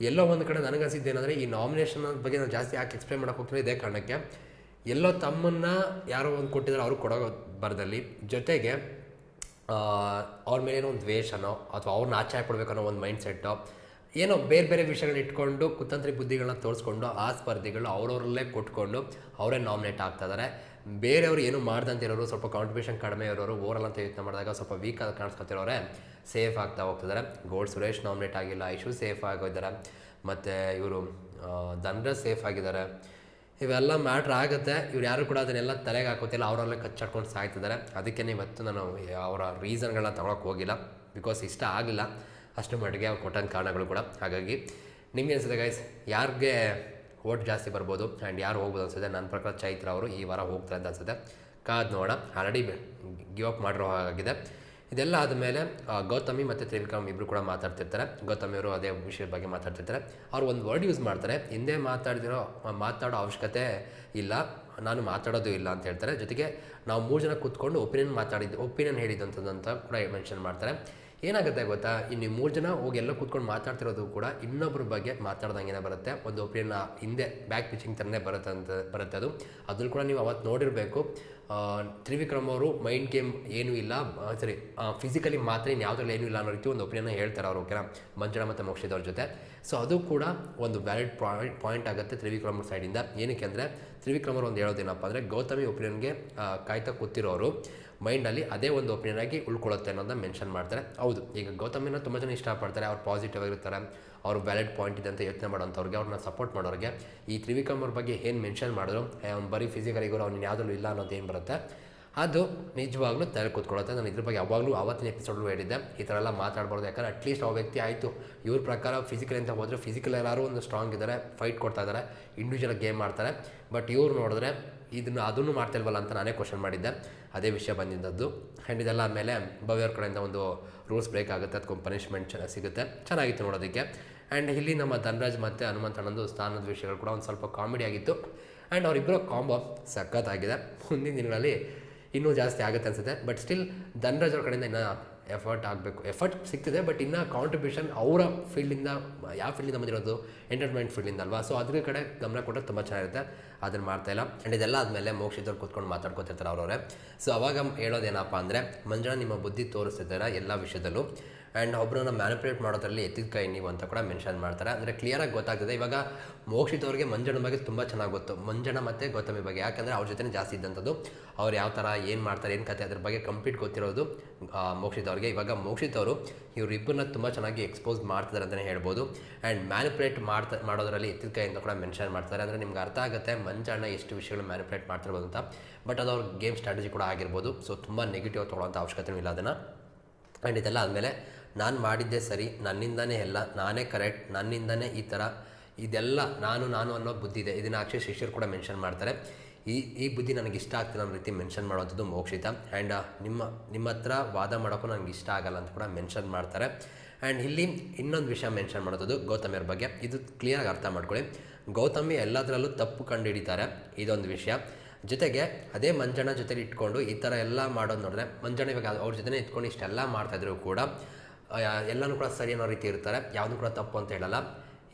Speaker 1: ಎಲ್ಲೋ ಒಂದು ಕಡೆ ನನಗನ್ಸಿದ್ದು ಏನಂದರೆ ಈ ನಾಮಿನೇಷನ್ ಬಗ್ಗೆ ನಾನು ಜಾಸ್ತಿ ಯಾಕೆ ಎಕ್ಸ್ಪ್ಲೈನ್ ಮಾಡೋಕೆ ಹೋಗ್ತೀನಿ ಇದೇ ಕಾರಣಕ್ಕೆ ಎಲ್ಲೋ ತಮ್ಮನ್ನು ಯಾರೋ ಒಂದು ಕೊಟ್ಟಿದ್ದಾರೆ ಅವ್ರಿಗೆ ಕೊಡೋ ಬರದಲ್ಲಿ. ಜೊತೆಗೆ ಅವ್ರ ಮೇಲೇನೋ ಒಂದು ದ್ವೇಷನೋ ಅಥವಾ ಅವ್ರನ್ನ ಆಚೆ ಹಾಕ್ಕೊಡ್ಬೇಕನ್ನೋ ಒಂದು ಮೈಂಡ್ ಸೆಟ್ಟೋ ಏನೋ ಬೇರೆ ಬೇರೆ ವಿಷಯಗಳು ಇಟ್ಕೊಂಡು ಕುತಂತ್ರಿ ಬುದ್ಧಿಗಳನ್ನ ತೋರಿಸ್ಕೊಂಡು ಆ ಸ್ಪರ್ಧಿಗಳು ಅವ್ರವ್ರಲ್ಲೇ ಕೊಟ್ಕೊಂಡು ಅವರೇ ನಾಮಿನೇಟ್ ಆಗ್ತಾಯಿದ್ದಾರೆ ಬೇರೆಯವರು ಏನು ಮಾಡ್ದಂತ ಇರೋರು ಸ್ವಲ್ಪ ಕಾಂಟ್ರಿಬ್ಯೂಷನ್ ಕಡಿಮೆ ಇರೋರು ಓವರಲ್ ಅಂತ ಯೋಚನೆ ಮಾಡಿದಾಗ ಸ್ವಲ್ಪ ವೀಕ್ ಆಗಿ ಕಾಣಿಸ್ಕೊತಿರೋರೆ ಸೇಫ್ ಆಗ್ತಾ ಹೋಗ್ತಿದ್ದಾರೆ ಗೋಲ್ಡ್ ಸುರೇಶ್ ನಾಮಿನೇಟ್ ಆಗಿಲ್ಲ ಐಶು ಸೇಫ್ ಆಗೋಗಿದ್ದಾರೆ ಮತ್ತು ಇವರು ದಂಡ್ರ ಸೇಫ್ ಆಗಿದ್ದಾರೆ. ಇವೆಲ್ಲ ಮ್ಯಾಟ್ರ್ ಆಗುತ್ತೆ. ಇವ್ರು ಯಾರು ಕೂಡ ಅದನ್ನೆಲ್ಲ ತಲೆಗೆ ಹಾಕೋತಿಲ್ಲ, ಅವರಲ್ಲೇ ಕಚ್ಚಾಡ್ಕೊಂಡು ಸಾಯ್ತಿದ್ದಾರೆ ಅದಕ್ಕೆ ಇವತ್ತು ನಾನು ಅವರ ರೀಸನ್ಗಳನ್ನ ತಗೊಳಕ್ಕೆ ಹೋಗಿಲ್ಲ. ಬಿಕಾಸ್ ಇಷ್ಟ ಆಗಲಿಲ್ಲ ಅಷ್ಟು ಮಟ್ಟಿಗೆ ಅವ್ರು ಕೊಟ್ಟಂಥ ಕಾರಣಗಳು ಕೂಡ. ಹಾಗಾಗಿ ನಿಮಗೆ ಅನಿಸುತ್ತೆ ಗೈಸ್ ಯಾರಿಗೆ ಓಟ್ ಜಾಸ್ತಿ ಬರ್ಬೋದು ಆ್ಯಂಡ್ ಯಾರು ಹೋಗ್ಬೋದು ಅನಿಸುತ್ತೆ, ನನ್ನ ಪ್ರಕಾರ ಚೈತ್ರ ಅವರು ಈ ವಾರ ಹೋಗ್ತಾರೆ ಅಂತ ಅನಿಸುತ್ತೆ. ಕಾದ್ ನೋಡೋಣ. ಆಲ್ರೆಡಿ ಗಿವ್ ಅಪ್ ಮಾಡಿರೋ ಹಾಗಾಗಿದೆ. ಇದೆಲ್ಲ ಆದಮೇಲೆ ಗೌತಮಿ ಮತ್ತು ತ್ರಿವಿಕ್ರಮ್ ಇಬ್ಬರು ಕೂಡ ಮಾತಾಡ್ತಿರ್ತಾರೆ. ಗೌತಮಿ ಅವರು ಅದೇ ವಿಷಯದ ಬಗ್ಗೆ ಮಾತಾಡ್ತಿರ್ತಾರೆ. ಅವ್ರು ಒಂದು ವರ್ಡ್ ಯೂಸ್ ಮಾಡ್ತಾರೆ. ಹಿಂದೆ ಮಾತಾಡಿದಿರೋ ಮಾತಾಡೋ ಅವಶ್ಯಕತೆ ಇಲ್ಲ. ನಾನು ಮಾತಾಡೋದು ಇಲ್ಲ ಅಂತ ಹೇಳ್ತಾರೆ. ಜೊತೆಗೆ ನಾವು ಮೂರು ಜನ ಕೂತ್ಕೊಂಡು ಒಪಿನಿಯನ್ ಮಾತಾಡಿದ್ದು ಒಪಿನಿಯನ್ ಹೇಳಿದ್ದು ಅಂತ ಕೂಡ ಮೆನ್ಷನ್ ಮಾಡ್ತಾರೆ. ಏನಾಗುತ್ತೆ ಗೊತ್ತಾ? ಇನ್ನು ಮೂರು ಜನ ಹೋಗಿ ಎಲ್ಲ ಕೂತ್ಕೊಂಡು ಮಾತಾಡ್ತಿರೋದು ಕೂಡ ಇನ್ನೊಬ್ಬರ ಬಗ್ಗೆ ಮಾತಾಡ್ದಂಗೆ ಬರುತ್ತೆ. ಒಂದು ಒಪಿನಿಯನ್ ಹಿಂದೆ ಬ್ಯಾಕ್ ಪಿಚಿಂಗ್ ಥರನೇ ಬರುತ್ತೆ ಅಂತ ಬರುತ್ತೆ ಅದು. ಅದ್ರಲ್ಲಿ ಕೂಡ ನೀವು ಅವತ್ತು ನೋಡಿರಬೇಕು. ತ್ರಿವಿಕ್ರಮ್ ಅವರು ಮೈಂಡ್ ಗೇಮ್ ಏನೂ ಇಲ್ಲ. ಸರಿ ಫಿಸಿಕಲಿ ಮಾತ್ರ ಇನ್ನು ಯಾವುದ್ರಲ್ಲಿ ಏನೂ ಇಲ್ಲ ಅನ್ನೋ ರೀತಿ ಒಂದು ಒಪಿನಿಯನ್ ಹೇಳ್ತಾರೆ ಅವರು ಓಕೆನಾ ಮಂಜುಳ ಮತ್ತು ಮೋಕ್ಷಿದವ್ರ ಜೊತೆ. ಸೊ ಅದು ಕೂಡ ಒಂದು ವ್ಯಾಲಿಡ್ ಪಾಯಿಂಟ್ ಪಾಯಿಂಟ್ ಆಗುತ್ತೆ ತ್ರಿವಿಕ್ರಮ್ ಸೈಡಿಂದ ಏನಕ್ಕೆ ಅಂದರೆ, ತ್ರಿವಿಕ್ರಮ್ ಅವರು ಒಂದು ಹೇಳೋದೇನಪ್ಪ ಅಂದರೆ, ಗೌತಮಿ ಒಪಿನಿಯನ್ಗೆ ಕಾಯ್ತಾ ಕೂತಿರೋರು. ಮೈಂಡಲ್ಲಿ ಅದೇ ಒಂದು ಒಪಿನಿಯನ್ ಆಗಿ ಉಳ್ಕೊಳ್ಳುತ್ತೆ ಅನ್ನೋದನ್ನ ಮೆನ್ಷನ್ ಮಾಡ್ತಾರೆ. ಹೌದು, ಈಗ ಗೌತಮಿನ ತುಂಬ ಜನ ಇಷ್ಟಪಡ್ತಾರೆ, ಅವ್ರು ಪಾಸಿಟಿವ್ ಆಗಿರ್ತಾರೆ, ಅವ್ರು ವ್ಯಾಲಿಡ್ ಪಾಯಿಂಟ್ ಇದೆ ಅಂತ ಯೋಚನೆ ಮಾಡೋಂಥವ್ರಿಗೆ ಅವ್ರನ್ನ ಸಪೋರ್ಟ್ ಮಾಡೋರಿಗೆ. ಈ ತ್ರಿವಿಕ್ರಮ್ ಅವ್ರ ಬಗ್ಗೆ ಏನು ಮೆನ್ಷನ್ ಮಾಡಿದ್ರು? ಅವ್ನು ಬರೀ ಫಿಸಿಕಲಿಗೂ ಅವ್ನು ಯಾವುದೂ ಇಲ್ಲ ಅನ್ನೋದು ಏನು ಬರುತ್ತೆ? ಅದು ನಿಜವಾಗ್ಲೂ ತಲೆ ಕೂತ್ಕೊಳ್ಳುತ್ತೆ. ನಾನು ಇದ್ರ ಬಗ್ಗೆ ಯಾವಾಗಲೂ ಆವತ್ತಿನ ಎಪಿಸೋಡ್ಲು ಹೇಳಿದ್ದೆ. ಈ ಥರ ಎಲ್ಲ ಮಾತಾಡ್ಬಾರ್ದು. ಯಾಕಂದ್ರೆ ಅಟ್ಲೀಸ್ಟ್ ಆ ವ್ಯಕ್ತಿ ಆಯಿತು. ಇವ್ರ ಪ್ರಕಾರ ಫಿಸಿಕಲ್ ಅಂತ ಹೋದರೆ ಫಿಸಿಕಲ್ ಎಲ್ಲರೂ ಒಂದು ಸ್ಟ್ರಾಂಗ್ ಇದ್ದಾರೆ ಫೈಟ್ ಕೊಡ್ತಾ ಇದ್ದಾರೆ ಇಂಡಿವಿಜುವಲ್ ಗೇಮ್ ಮಾಡ್ತಾರೆ ಬಟ್ ಇವ್ರು ನೋಡಿದ್ರೆ ಇದನ್ನು ಅದನ್ನು ಮಾಡ್ತಿಲ್ವಲ್ಲ ಅಂತ ನಾನೇ ಕ್ವಶನ್ ಮಾಡಿದ್ದೆ. ಅದೇ ವಿಷಯ ಬಂದಿದ್ದದ್ದು. ಆ್ಯಂಡ್ ಇದೆಲ್ಲ ಆದಮೇಲೆ ಭವ್ಯವ್ರ ಕಡೆಯಿಂದ ಒಂದು ರೂಲ್ಸ್ ಬ್ರೇಕ್ ಆಗುತ್ತೆ. ಅದಕ್ಕೊಂದು ಪನಿಷ್ಮೆಂಟ್ ಚೆನ್ನಾಗಿ ಸಿಗುತ್ತೆ. ಚೆನ್ನಾಗಿತ್ತು ನೋಡೋದಕ್ಕೆ. ಆ್ಯಂಡ್ ಇಲ್ಲಿ ನಮ್ಮ ಧನರಾಜ್ ಮತ್ತು ಹನುಮಂತಣ್ಣಂದು ಸ್ಥಾನದ ವಿಷಯಗಳು ಕೂಡ ಒಂದು ಸ್ವಲ್ಪ ಕಾಮಿಡಿ ಆಗಿತ್ತು. ಆ್ಯಂಡ್ ಅವರಿಬ್ಬರ ಕಾಂಬೋ ಸಖತ್ತಾಗಿದೆ. ಮುಂದಿನ ದಿನಗಳಲ್ಲಿ ಇನ್ನೂ ಜಾಸ್ತಿ ಆಗುತ್ತೆ ಅನಿಸುತ್ತೆ. ಬಟ್ ಸ್ಟಿಲ್ ಧನರಾಜ್ ಅವ್ರ ಕಡೆಯಿಂದ ಇನ್ನೂ ಎಫರ್ಟ್ ಆಗಬೇಕು. ಎಫರ್ಟ್ ಸಿಗ್ತದೆ ಬಟ್ ಇನ್ನು ಕಾಂಟ್ರಿಬ್ಯೂಷನ್ ಅವರ ಫೀಲ್ಡಿಂದ ಯಾವ ಫೀಲ್ಡಿಂದ ಬಂದಿರೋದು? ಎಂಟರ್ಟೈನ್ಮೆಂಟ್ ಫೀಲ್ಡಿಂದ ಅಲ್ವಾ? ಸೊ ಅದ್ರ ಕಡೆ ಗಮನ ಕೊಟ್ಟರೆ ತುಂಬ ಚೆನ್ನಾಗಿರುತ್ತೆ. ಅದನ್ನು ಮಾಡ್ತಾ ಇಲ್ಲ. ಆ್ಯಂಡ್ ಇದೆಲ್ಲ ಆದಮೇಲೆ ಮೋಕ್ಷಿತವ್ರು ಕೂತ್ಕೊಂಡು ಮಾತಾಡ್ಕೊತಿರ್ತಾರೆ ಅವರವರೇ. ಸೊ ಅವಾಗ ಹೇಳೋದೇನಪ್ಪ ಅಂದರೆ ಮಂಜುಳ ನಿಮ್ಮ ಬುದ್ಧಿ ತೋರಿಸ್ತಿದ್ದಾರೆ? ಎಲ್ಲ ವಿಷಯದಲ್ಲೂ. ಆ್ಯಂಡ್ ಒಬ್ಬರನ್ನ ಮ್ಯಾನಿಪುಲೇಟ್ ಮಾಡೋದ್ರಲ್ಲಿ ಎತ್ತಿದ ಕೈ ನೀವು ಅಂತ ಕೂಡ ಮೆನ್ಷನ್ ಮಾಡ್ತಾರೆ. ಅಂದರೆ ಕ್ಲಿಯರಾಗಿ ಗೊತ್ತಾಗ್ತದೆ. ಇವಾಗ ಮೋಕ್ಷಿತವ್ರಿಗೆ ಮಂಜಣ್ಣ ಬಗ್ಗೆ ತುಂಬ ಚೆನ್ನಾಗಿ ಗೊತ್ತು. ಮಂಜಣ್ಣ ಮತ್ತು ಗೌತಮಿ ಬಗ್ಗೆ. ಯಾಕಂದರೆ ಅವ್ರ ಜೊತೆ ಜಾಸ್ತಿ ಇದ್ದಂಥದ್ದು. ಅವ್ರು ಯಾವ ಥರ ಏನು ಮಾಡ್ತಾರೆ, ಏನು ಕತೆ, ಅದ್ರ ಬಗ್ಗೆ ಕಂಪ್ಲೀಟ್ ಗೊತ್ತಿರೋದು ಮೋಕ್ಷಿತ ಅವ್ರಿಗೆ. ಇವಾಗ ಮೋಕ್ಷಿತ್ ಅವರು ಇವರಿಬ್ಬರನ್ನ ತುಂಬ ಚೆನ್ನಾಗಿ ಎಕ್ಸ್ಪೋಸ್ ಮಾಡ್ತಿದ್ದಾರೆ ಅಂತಲೇ ಹೇಳ್ಬೋದು. ಆ್ಯಂಡ್ ಮ್ಯಾನಿಪುಲೇಟ್ ಮಾಡ್ತಾ, ಮಾಡೋದ್ರಲ್ಲಿ ಎತ್ತಿದ ಕೈ ಅಂತ ಕೂಡ ಮೆನ್ಷನ್ ಮಾಡ್ತಾರೆ. ಅಂದರೆ ನಿಮ್ಗೆ ಅರ್ಥ ಆಗುತ್ತೆ ಮಂಜಣ್ಣ ಎಷ್ಟು ವಿಷಯಗಳು ಮ್ಯಾನಿಪುಲೇಟ್ ಮಾಡ್ತಿರ್ಬೋದು ಅಂತ. ಬಟ್ ಅದು ಅವ್ರ ಗೇಮ್ ಸ್ಟ್ರಾಟಜಿ ಕೂಡ ಆಗಿರ್ಬೋದು. ಸೊ ತುಂಬ ನೆಗೆಟಿವ್ ತೊಗೊಳ್ಳೋಂಥ ಅವಶ್ಯಕತೆ ಇಲ್ಲ ಅದನ್ನು. ಆ್ಯಂಡ್ ಇದೆಲ್ಲ ಆದಮೇಲೆ ನಾನು ಮಾಡಿದ್ದೆ ಸರಿ, ನನ್ನಿಂದನೇ ಎಲ್ಲ, ನಾನೇ ಕರೆಕ್ಟ್, ನನ್ನಿಂದನೇ ಈ ಥರ ಇದೆಲ್ಲ ನಾನು ನಾನು ಅನ್ನೋ ಬುದ್ಧಿ ಇದೆ. ಇದನ್ನು ಅಕ್ಷಯ ಶಿಷ್ಯರು ಕೂಡ ಮೆನ್ಷನ್ ಮಾಡ್ತಾರೆ. ಈ ಈ ಬುದ್ಧಿ ನನಗೆ ಇಷ್ಟ ಆಗ್ತದೆ ಅನ್ನೋ ರೀತಿ ಮೆನ್ಷನ್ ಮಾಡುವಂಥದ್ದು ಮೋಕ್ಷಿತ. ಆ್ಯಂಡ್ ನಿಮ್ಮ ನಿಮ್ಮ ಹತ್ರ ವಾದ ಮಾಡೋಕ್ಕೂ ನನಗೆ ಇಷ್ಟ ಆಗಲ್ಲ ಅಂತ ಕೂಡ ಮೆನ್ಷನ್ ಮಾಡ್ತಾರೆ. ಆ್ಯಂಡ್ ಇಲ್ಲಿ ಇನ್ನೊಂದು ವಿಷಯ ಮೆನ್ಷನ್ ಮಾಡೋದು ಗೌತಮಿಯರ ಬಗ್ಗೆ. ಇದು ಕ್ಲಿಯರಾಗಿ ಅರ್ಥ ಮಾಡ್ಕೊಳ್ಳಿ. ಗೌತಮಿ ಎಲ್ಲದರಲ್ಲೂ ತಪ್ಪು ಕಂಡು ಹಿಡಿತಾರೆ ಇದೊಂದು ವಿಷಯ. ಜೊತೆಗೆ ಅದೇ ಮಂಜಣ್ಣ ಜೊತೆಲಿ ಇಟ್ಕೊಂಡು ಈ ಥರ ಎಲ್ಲ ಮಾಡೋದು ನೋಡಿದ್ರೆ, ಮಂಜಣ್ಣ ಇವಾಗ ಅವ್ರ ಜೊತೆ ಇಟ್ಕೊಂಡು ಇಷ್ಟೆಲ್ಲ ಮಾಡ್ತಾಯಿದ್ರು ಕೂಡ ಎಲ್ಲನೂ ಕೂಡ ಸರಿ ಅನ್ನೋ ರೀತಿ ಇರ್ತಾರೆ. ಯಾವುದೂ ಕೂಡ ತಪ್ಪು ಅಂತ ಹೇಳಲ್ಲ.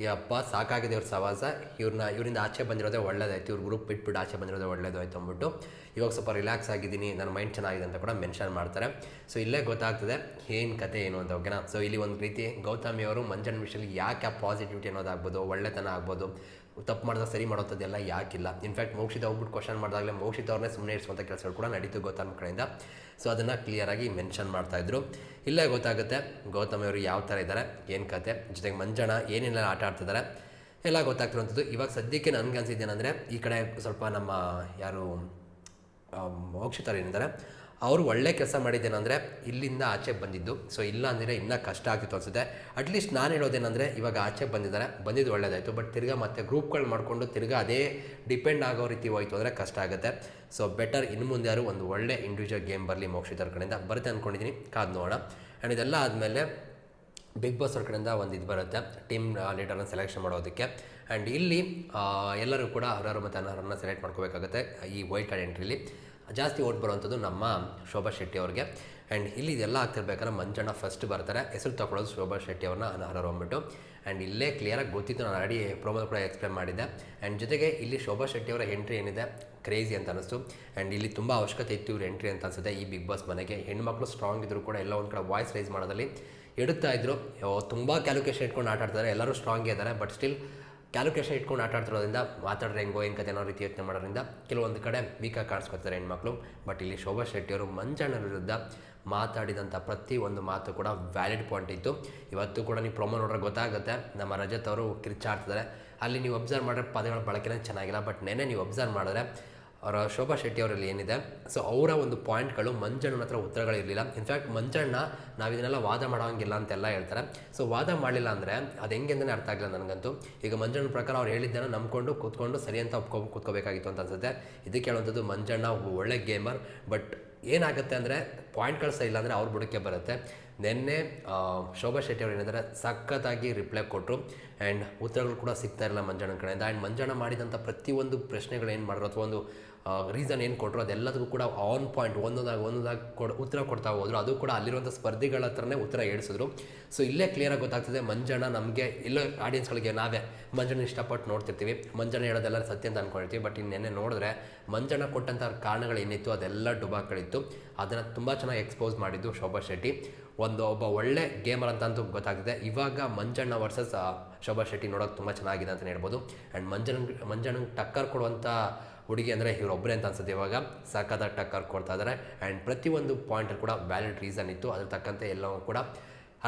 Speaker 1: ಈ ಅಪ್ಪ ಸಾಕಾಗಿದೆ ಇವ್ರ ಸವಾಸ. ಇವ್ರನ್ನ ಇವರಿಂದ ಆಚೆ ಬಂದಿರೋದೇ ಒಳ್ಳೇದಾಯ್ತು. ಇವ್ರ ಗ್ರೂಪ್ ಬಿಟ್ಬಿಟ್ಟು ಆಚೆ ಬಂದಿರೋದೇ ಒಳ್ಳೇದು ಆಯ್ತು ಅಂದ್ಬಿಟ್ಟು ಇವಾಗ ಸ್ವಲ್ಪ ರಿಲ್ಯಾಕ್ಸ್ ಆಗಿದ್ದೀನಿ, ನನ್ನ ಮೈಂಡ್ ಚೆನ್ನಾಗಿದೆ ಅಂತ ಕೂಡ ಮೆನ್ಷನ್ ಮಾಡ್ತಾರೆ. ಸೊ ಇಲ್ಲೇ ಗೊತ್ತಾಗ್ತದೆ ಏನು ಕತೆ ಏನು ಅಂತ ಓಕೆನಾ ಸೊ ಇಲ್ಲಿ ಒಂದು ರೀತಿ ಗೌತಮಿ ಅವರು ಮಂಜನ್ ವಿಷಯದಲ್ಲಿ ಯಾಕೆ ಆ ಪಾಸಿಟಿವಿಟಿ ಅನ್ನೋದಾಗ್ಬೋದು, ಒಳ್ಳೆತನ ಆಗ್ಬೋದು ತಪ್ಪು ಮಾಡಿದಾಗ ಸರಿ ಮಾಡೋಂಥದ್ದೆಲ್ಲ ಯಾಕಿಲ್ಲ. ಇನ್ಫ್ಯಾಕ್ಟ್ ಮೋಕ್ಷಿತ ಹೋಗ್ಬಿಟ್ಟು ಕ್ವಶನ್ ಮಾಡಿದಾಗಲೇ ಮೋಕ್ಷಿತ ಅವ್ರನ್ನೇ ಸುಮ್ಮನೆ ಇರಿಸುವಂಥ ಕೆಲಸಗಳು ಕೂಡ ನಡೀತು ಗೌತಮ್ ಕಡೆಯಿಂದ. ಸೊ ಅದನ್ನು ಕ್ಲಿಯರಾಗಿ ಮೆನ್ಷನ್ ಮಾಡ್ತಾಯಿದ್ರು ಇಲ್ಲೇ ಗೊತ್ತಾಗುತ್ತೆ ಗೌತಮ್ ಅವರು ಯಾವ ಥರ ಇದ್ದಾರೆ, ಏನು ಕತೆ, ಜೊತೆಗೆ ಮಂಜಣ್ಣ ಏನೆಲ್ಲ ಆಟ ಆಡ್ತಿದ್ದಾರೆ, ಎಲ್ಲ ಗೊತ್ತಾಗ್ತಿರುವಂಥದ್ದು. ಇವಾಗ ಸದ್ಯಕ್ಕೆ ನನಗೆ ಅನಿಸಿದ್ದೇನೆಂದರೆ ಈ ಕಡೆ ಸ್ವಲ್ಪ ನಮ್ಮ ಯಾರು ಮೋಕ್ಷಿತರು ಏನಿದ್ದಾರೆ ಅವರು ಒಳ್ಳೆ ಕೆಲಸ ಮಾಡಿದ್ದೇನೆಂದರೆ ಇಲ್ಲಿಂದ ಆಚೆ ಬಂದಿದ್ದು. ಸೊ ಇಲ್ಲ ಅಂದರೆ ಇನ್ನೂ ಕಷ್ಟ ಆಗ್ತಿತ್ತು ಅನಿಸುತ್ತೆ. ಅಟ್ಲೀಸ್ಟ್ ನಾನು ಹೇಳೋದೇನೆಂದರೆ ಇವಾಗ ಆಚೆ ಬಂದಿದ್ದಾರೆ. ಬಂದಿದ್ದು ಒಳ್ಳೇದಾಯಿತು. ಬಟ್ ತಿರ್ಗಾ ಮತ್ತೆ ಗ್ರೂಪ್ಗಳು ಮಾಡಿಕೊಂಡು ತಿರ್ಗಾ ಅದೇ ಡಿಪೆಂಡ್ ಆಗೋ ರೀತಿ ಹೋಯ್ತು ಅಂದರೆ ಕಷ್ಟ ಆಗುತ್ತೆ. ಸೊ ಬೆಟರ್ ಇನ್ನು ಮುಂದೆ ಯಾರು ಒಂದು ಒಳ್ಳೆ ಇಂಡಿವಿಜುವಲ್ ಗೇಮ್ ಬರಲಿ ಮೋಕ್ಷಿತರ ಕಡೆಯಿಂದ. ಬರುತ್ತೆ ಅಂದ್ಕೊಂಡಿದ್ದೀನಿ ಕಾದು ನೋಡೋಣ. ಆ್ಯಂಡ್ ಇದೆಲ್ಲ ಆದಮೇಲೆ ಬಿಗ್ ಬಾಸ್ ಅವ್ರ ಕಡೆಯಿಂದ ಒಂದು ಇದು ಬರುತ್ತೆ. ಟೀಮ್ ಲೀಡರ್ನ ಸೆಲೆಕ್ಷನ್ ಮಾಡೋದಕ್ಕೆ. ಆ್ಯಂಡ್ ಇಲ್ಲಿ ಎಲ್ಲರೂ ಕೂಡ ಅರ್ಹರು ಮತ್ತು ಅನರ್ಹರನ್ನ ಸೆಲೆಕ್ಟ್ ಮಾಡ್ಕೋಬೇಕಾಗುತ್ತೆ ಈ ವೈಲ್ಡ್ ಕಾರ್ಡ್ ಎಂಟ್ರಿಲಿ ಜಾಸ್ತಿ ಓಟ್ ಬರುವಂಥದ್ದು ನಮ್ಮ ಶೋಭಾ ಶೆಟ್ಟಿ ಅವ್ರಿಗೆ. ಆ್ಯಂಡ್ ಇಲ್ಲಿ ಇದೆಲ್ಲ ಆಗ್ತಿರ್ಬೇಕಾದ್ರೆ ಮಂಜಣ್ಣ ಫಸ್ಟ್ ಬರ್ತಾರೆ. ಹೆಸರು ತಗೊಳ್ಳೋದು ಶೋಭಾ ಶೆಟ್ಟಿ ಅವ್ರನ್ನ ಅನರ್ಹರು ಅಂದ್ಬಿಟ್ಟು. ಆ್ಯಂಡ್ ಇಲ್ಲೇ ಕ್ಲಿಯರಾಗಿ ಗೊತ್ತಿತ್ತು, ನಾನು ಆಲ್ರೆಡಿ ಪ್ರೋಮೋ ಕೂಡ ಎಕ್ಸ್ಪ್ಲೇನ್ ಮಾಡಿದ್ದೆ. ಆ್ಯಂಡ್ ಜೊತೆಗೆ ಇಲ್ಲಿ ಶೋಭಾ ಶೆಟ್ಟಿ ಅವರ ಎಂಟ್ರಿ ಏನಿದೆ ಕ್ರೇಜಿ ಅಂತ ಅನಿಸ್ತು. ಆ್ಯಂಡ್ ಇಲ್ಲಿ ತುಂಬ ಅವಶ್ಯಕತೆ ಇತ್ತು ಇವ್ರ ಎಂಟ್ರಿ ಅಂತ ಅನಿಸುತ್ತೆ, ಈ ಬಿಗ್ ಬಾಸ್ ಮನೆಗೆ. ಹೆಣ್ಮಕ್ಳು ಸ್ಟ್ರಾಂಗ್ ಇದ್ದರೂ ಕೂಡ ಎಲ್ಲ ಒಂದು ಕಡೆ ವಾಯ್ಸ್ ರೈಸ್ ಮಾಡೋದಲ್ಲಿ ಎಡುತ್ತಾ ಇದ್ದರು ತುಂಬ ಕ್ಯಾಲ್ಕುಲೇಷನ್ ಇಟ್ಕೊಂಡು ಆಟ ಆಡ್ತಾರೆ ಎಲ್ಲರೂ ಸ್ಟ್ರಾಂಗ್ ಇದ್ದಾರೆ ಬಟ್ ಸ್ಟಿಲ್ ಕ್ಯಾಲ್ಕುಲೇಷನ್ ಇಟ್ಕೊಂಡು ಆಟ ಆಡ್ತಿರೋದ್ರಿಂದ, ಮಾತಾಡ್ರೆ ಹೆಂಗೋ ಏನು ಕತೆ ಅನ್ನೋ ರೀತಿ ಯೋಚನೆ ಮಾಡೋದ್ರಿಂದ ಕೆಲವೊಂದು ಕಡೆ ವೀಕಾಗಿ ಕಾಣಿಸ್ಕೊತಾರೆ ಹೆಣ್ಮಕ್ಳು. ಬಟ್ ಇಲ್ಲಿ ಶೋಭಾ ಶೆಟ್ಟಿಯವರು ಮಂಜಣ್ಣ ವಿರುದ್ಧ ಮಾತಾಡಿದಂಥ ಪ್ರತಿ ಒಂದು ಮಾತು ಕೂಡ ವ್ಯಾಲಿಡ್ ಪಾಯಿಂಟ್ ಇತ್ತು. ಇವತ್ತು ಕೂಡ ನೀವು ಪ್ರೊಮೋ ನೋಡ್ರೆ ಗೊತ್ತಾಗುತ್ತೆ. ನಮ್ಮ ರಜತ್ ಅವರು ಕಿರ್ಚಾಡ್ತಿದ್ದಾರೆ. ಅಲ್ಲಿ ನೀವು ಅಬ್ಸರ್ವ್ ಮಾಡಿದ್ರೆ ಪದಗಳ ಬಳಕೆನೇ ಚೆನ್ನಾಗಿಲ್ಲ. ಬಟ್ ನೆನ್ನೆ ನೀವು ಅಬ್ಸರ್ವ್ ಮಾಡಿದ್ರೆ ಅವರ ಶೋಭಾ ಶೆಟ್ಟಿ ಅವರಲ್ಲಿ ಏನಿದೆ? ಸೊ ಅವರ ಒಂದು ಪಾಯಿಂಟ್ಗಳು ಮಂಜಣ್ಣನ ಹತ್ರ ಉತ್ತರಗಳಿರಲಿಲ್ಲ ಇನ್ಫ್ಯಾಕ್ಟ್ ಮಂಜಣ್ಣ ನಾವು ಇದನ್ನೆಲ್ಲ ವಾದ ಮಾಡೋಂಗಿಲ್ಲ ಅಂತೆಲ್ಲ ಹೇಳ್ತಾರೆ. ಸೊ ವಾದ ಮಾಡಲಿಲ್ಲ ಅಂದರೆ ಅದು ಹೆಂಗೆ ಅಂತಲೇ ಅರ್ಥ ಆಗಿಲ್ಲ ನನಗಂತೂ. ಈಗ ಮಂಜಣ್ಣನ ಪ್ರಕಾರ ಅವ್ರು ಹೇಳಿದ್ದನ್ನು ನಂಬ್ಕೊಂಡು ಕೂತ್ಕೊಂಡು ಸರಿ ಅಂತ ಒಪ್ಕೊ, ಕೂತ್ಕೋಬೇಕಾಗಿತ್ತು ಅಂತ ಅನ್ಸುತ್ತೆ. ಇದಕ್ಕೆ ಹೇಳುವಂಥದ್ದು ಮಂಜಣ್ಣ ಒಳ್ಳೆ ಗೇಮರ್ ಬಟ್ ಏನಾಗುತ್ತೆ ಅಂದರೆ ಪಾಯಿಂಟ್ಗಳು ಸರಿ ಇಲ್ಲ ಅಂದರೆ ಅವ್ರ ಬುಡಕ್ಕೆ ಬರುತ್ತೆ. ನಿನ್ನೆ ಶೋಭಾ ಶೆಟ್ಟಿ ಅವರು ಏನಿದ್ದಾರೆ, ಸಖತ್ತಾಗಿ ರಿಪ್ಲೈ ಕೊಟ್ಟರು ಆ್ಯಂಡ್ ಉತ್ತರಗಳು ಕೂಡ ಸಿಗ್ತಾ ಇರಲಿಲ್ಲ ಮಂಜಣ್ಣನ ಕಡೆಯಿಂದ. ಆ್ಯಂಡ್ ಮಂಜಣ್ಣ ಮಾಡಿದಂಥ ಪ್ರತಿಯೊಂದು ಪ್ರಶ್ನೆಗಳು ಏನು ಮಾಡಿರೋ ಅಥವಾ ಒಂದು ರೀಸನ್ ಏನು ಕೊಟ್ಟರು ಅದೆಲ್ಲದಕ್ಕೂ ಕೂಡ ಆನ್ ಪಾಯಿಂಟ್ ಒಂದೊಂದಾಗಿ ಒಂದೊಂದಾಗಿ ಕೊಡ್, ಉತ್ತರ ಕೊಡ್ತಾ ಹೋದರು. ಅದು ಕೂಡ ಅಲ್ಲಿರುವಂಥ ಸ್ಪರ್ಧಿಗಳ ಹತ್ರನೇ ಉತ್ತರ ಹೇಳಿಸಿದ್ರು. ಸೊ ಇಲ್ಲೇ ಕ್ಲಿಯರಾಗಿ ಗೊತ್ತಾಗ್ತದೆ, ಮಂಜಣ್ಣ ನಮಗೆ, ಇಲ್ಲೋ ಆಡಿಯನ್ಸ್ಗಳಿಗೆ ನಾವೇ ಮಂಜಣ್ಣ ಇಷ್ಟಪಟ್ಟು ನೋಡ್ತಿರ್ತೀವಿ. ಮಂಜಣ್ಣ ಹೇಳೋದೆಲ್ಲ ಸತ್ಯ ಅಂತ ಅಂದ್ಕೊಂಡಿರ್ತೀವಿ ಬಟ್ ಇನ್ನೆನ್ನೆ ನೋಡಿದ್ರೆ, ಮಂಜಣ್ಣ ಕೊಟ್ಟಂಥ ಕಾರಣಗಳು ಏನಿತ್ತು ಅದೆಲ್ಲ ಡುಬಾಕ್ಗಳಿತ್ತು ಅದನ್ನು ತುಂಬ ಚೆನ್ನಾಗಿ ಎಕ್ಸ್ಪೋಸ್ ಮಾಡಿದ್ದು ಶೋಭಾ ಶೆಟ್ಟಿ. ಒಂದು ಒಬ್ಬ ಒಳ್ಳೆ ಗೇಮರ್ ಅಂತ ಅಂತೂ ಗೊತ್ತಾಗ್ತಿದೆ. ಇವಾಗ ಮಂಜಣ್ಣ ವರ್ಸಸ್ ಶೋಭಾ ಶೆಟ್ಟಿ ನೋಡೋಕೆ ತುಂಬ ಚೆನ್ನಾಗಿದೆ ಅಂತಲೇ ಹೇಳ್ಬೋದು. ಆ್ಯಂಡ್ ಮಂಜಣ್ಣ, ಮಂಜಣ್ಣಂಗೆ ಟಕ್ಕರ್ ಕೊಡುವಂಥ ಹುಡುಗಿ ಅಂದರೆ ಇವರೊಬ್ಬರೇ ಅಂತ ಅನ್ಸುತ್ತೆ ಇವಾಗ. ಸಖತ್ತಾಗಿ ಟಕ್ಕರ್ ಕೊಡ್ತಾ ಇದ್ದಾರೆ ಆ್ಯಂಡ್ ಪ್ರತಿಯೊಂದು ಪಾಯಿಂಟಲ್ಲಿ ಕೂಡ ವ್ಯಾಲಿಡ್ ರೀಸನ್ ಇತ್ತು. ಅದ್ರ ತಕ್ಕಂತೆ ಎಲ್ಲವೂ ಕೂಡ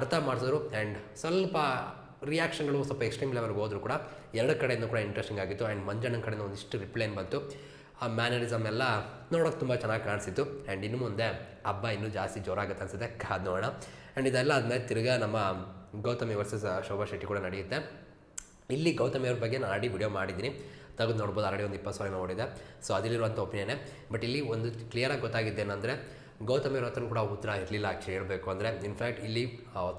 Speaker 1: ಅರ್ಥ ಮಾಡಿಸಿದ್ರು. ಆ್ಯಂಡ್ ಸ್ವಲ್ಪ ರಿಯಾಕ್ಷನ್ಗಳು ಸ್ವಲ್ಪ ಎಕ್ಸ್ಟ್ರೀಮ್ ಲೆವೆಲ್ಗೆ ಹೋದ್ರು ಕೂಡ ಎರಡು ಕಡೆಯಿಂದ ಕೂಡ ಇಂಟ್ರೆಸ್ಟಿಂಗ್ ಆಗಿತ್ತು. ಆ್ಯಂಡ್ ಮಂಜಣ್ಣನ ಕಡೆಯಿಂದ ಒಂದಿಷ್ಟು ರಿಪ್ಲೈನ್ ಬಂತು? ಆ ಮ್ಯಾನರಿಸಮ್ ಎಲ್ಲ ನೋಡೋಕೆ ತುಂಬ ಚೆನ್ನಾಗಿ ಕಾಣಿಸಿತ್ತು. ಆ್ಯಂಡ್ ಇನ್ನು ಮುಂದೆ ಹಬ್ಬ ಇನ್ನೂ ಜಾಸ್ತಿ ಜೋರಾಗುತ್ತೆ ಅನಿಸುತ್ತೆ. ಕಾದು ನೋಡೋಣ. ಆ್ಯಂಡ್ ಇದೆಲ್ಲ ಆದಮೇಲೆ ತಿರ್ಗಾ ನಮ್ಮ ಗೌತಮಿ ವರ್ಸಸ್ ಶೋಭಾ ಶೆಟ್ಟಿ ಕೂಡ ನಡೆಯುತ್ತೆ. ಇಲ್ಲಿ ಗೌತಮಿ ಅವ್ರ ಬಗ್ಗೆ ನಾನು ಆಡಿ ವಿಡಿಯೋ ಮಾಡಿದ್ದೀನಿ. ತೆಗೆದು ನೋಡ್ಬೋದು ಆಲ್ರೆಡಿ ಒಂದು ಇಪ್ಪತ್ತು ಸಾವಿರ ನೋಡಿದೆ ಸೊ ಅದರಲ್ಲಿರುವಂಥ ಒಪಿನಿಯನೇ ಬಟ್ ಇಲ್ಲಿ ಒಂದು ಕ್ಲಿಯರಾಗಿ ಗೊತ್ತಾಗಿದ್ದೇನೆಂದರೆ ಗೌತಮಿ ಹತ್ರ ಕೂಡ ಉತ್ತರ ಇರಲಿಲ್ಲ ಆ್ಯಕ್ಚುಲಿ ಹೇಳಬೇಕು. ಅಂದರೆ ಇನ್ಫ್ಯಾಕ್ಟ್ ಇಲ್ಲಿ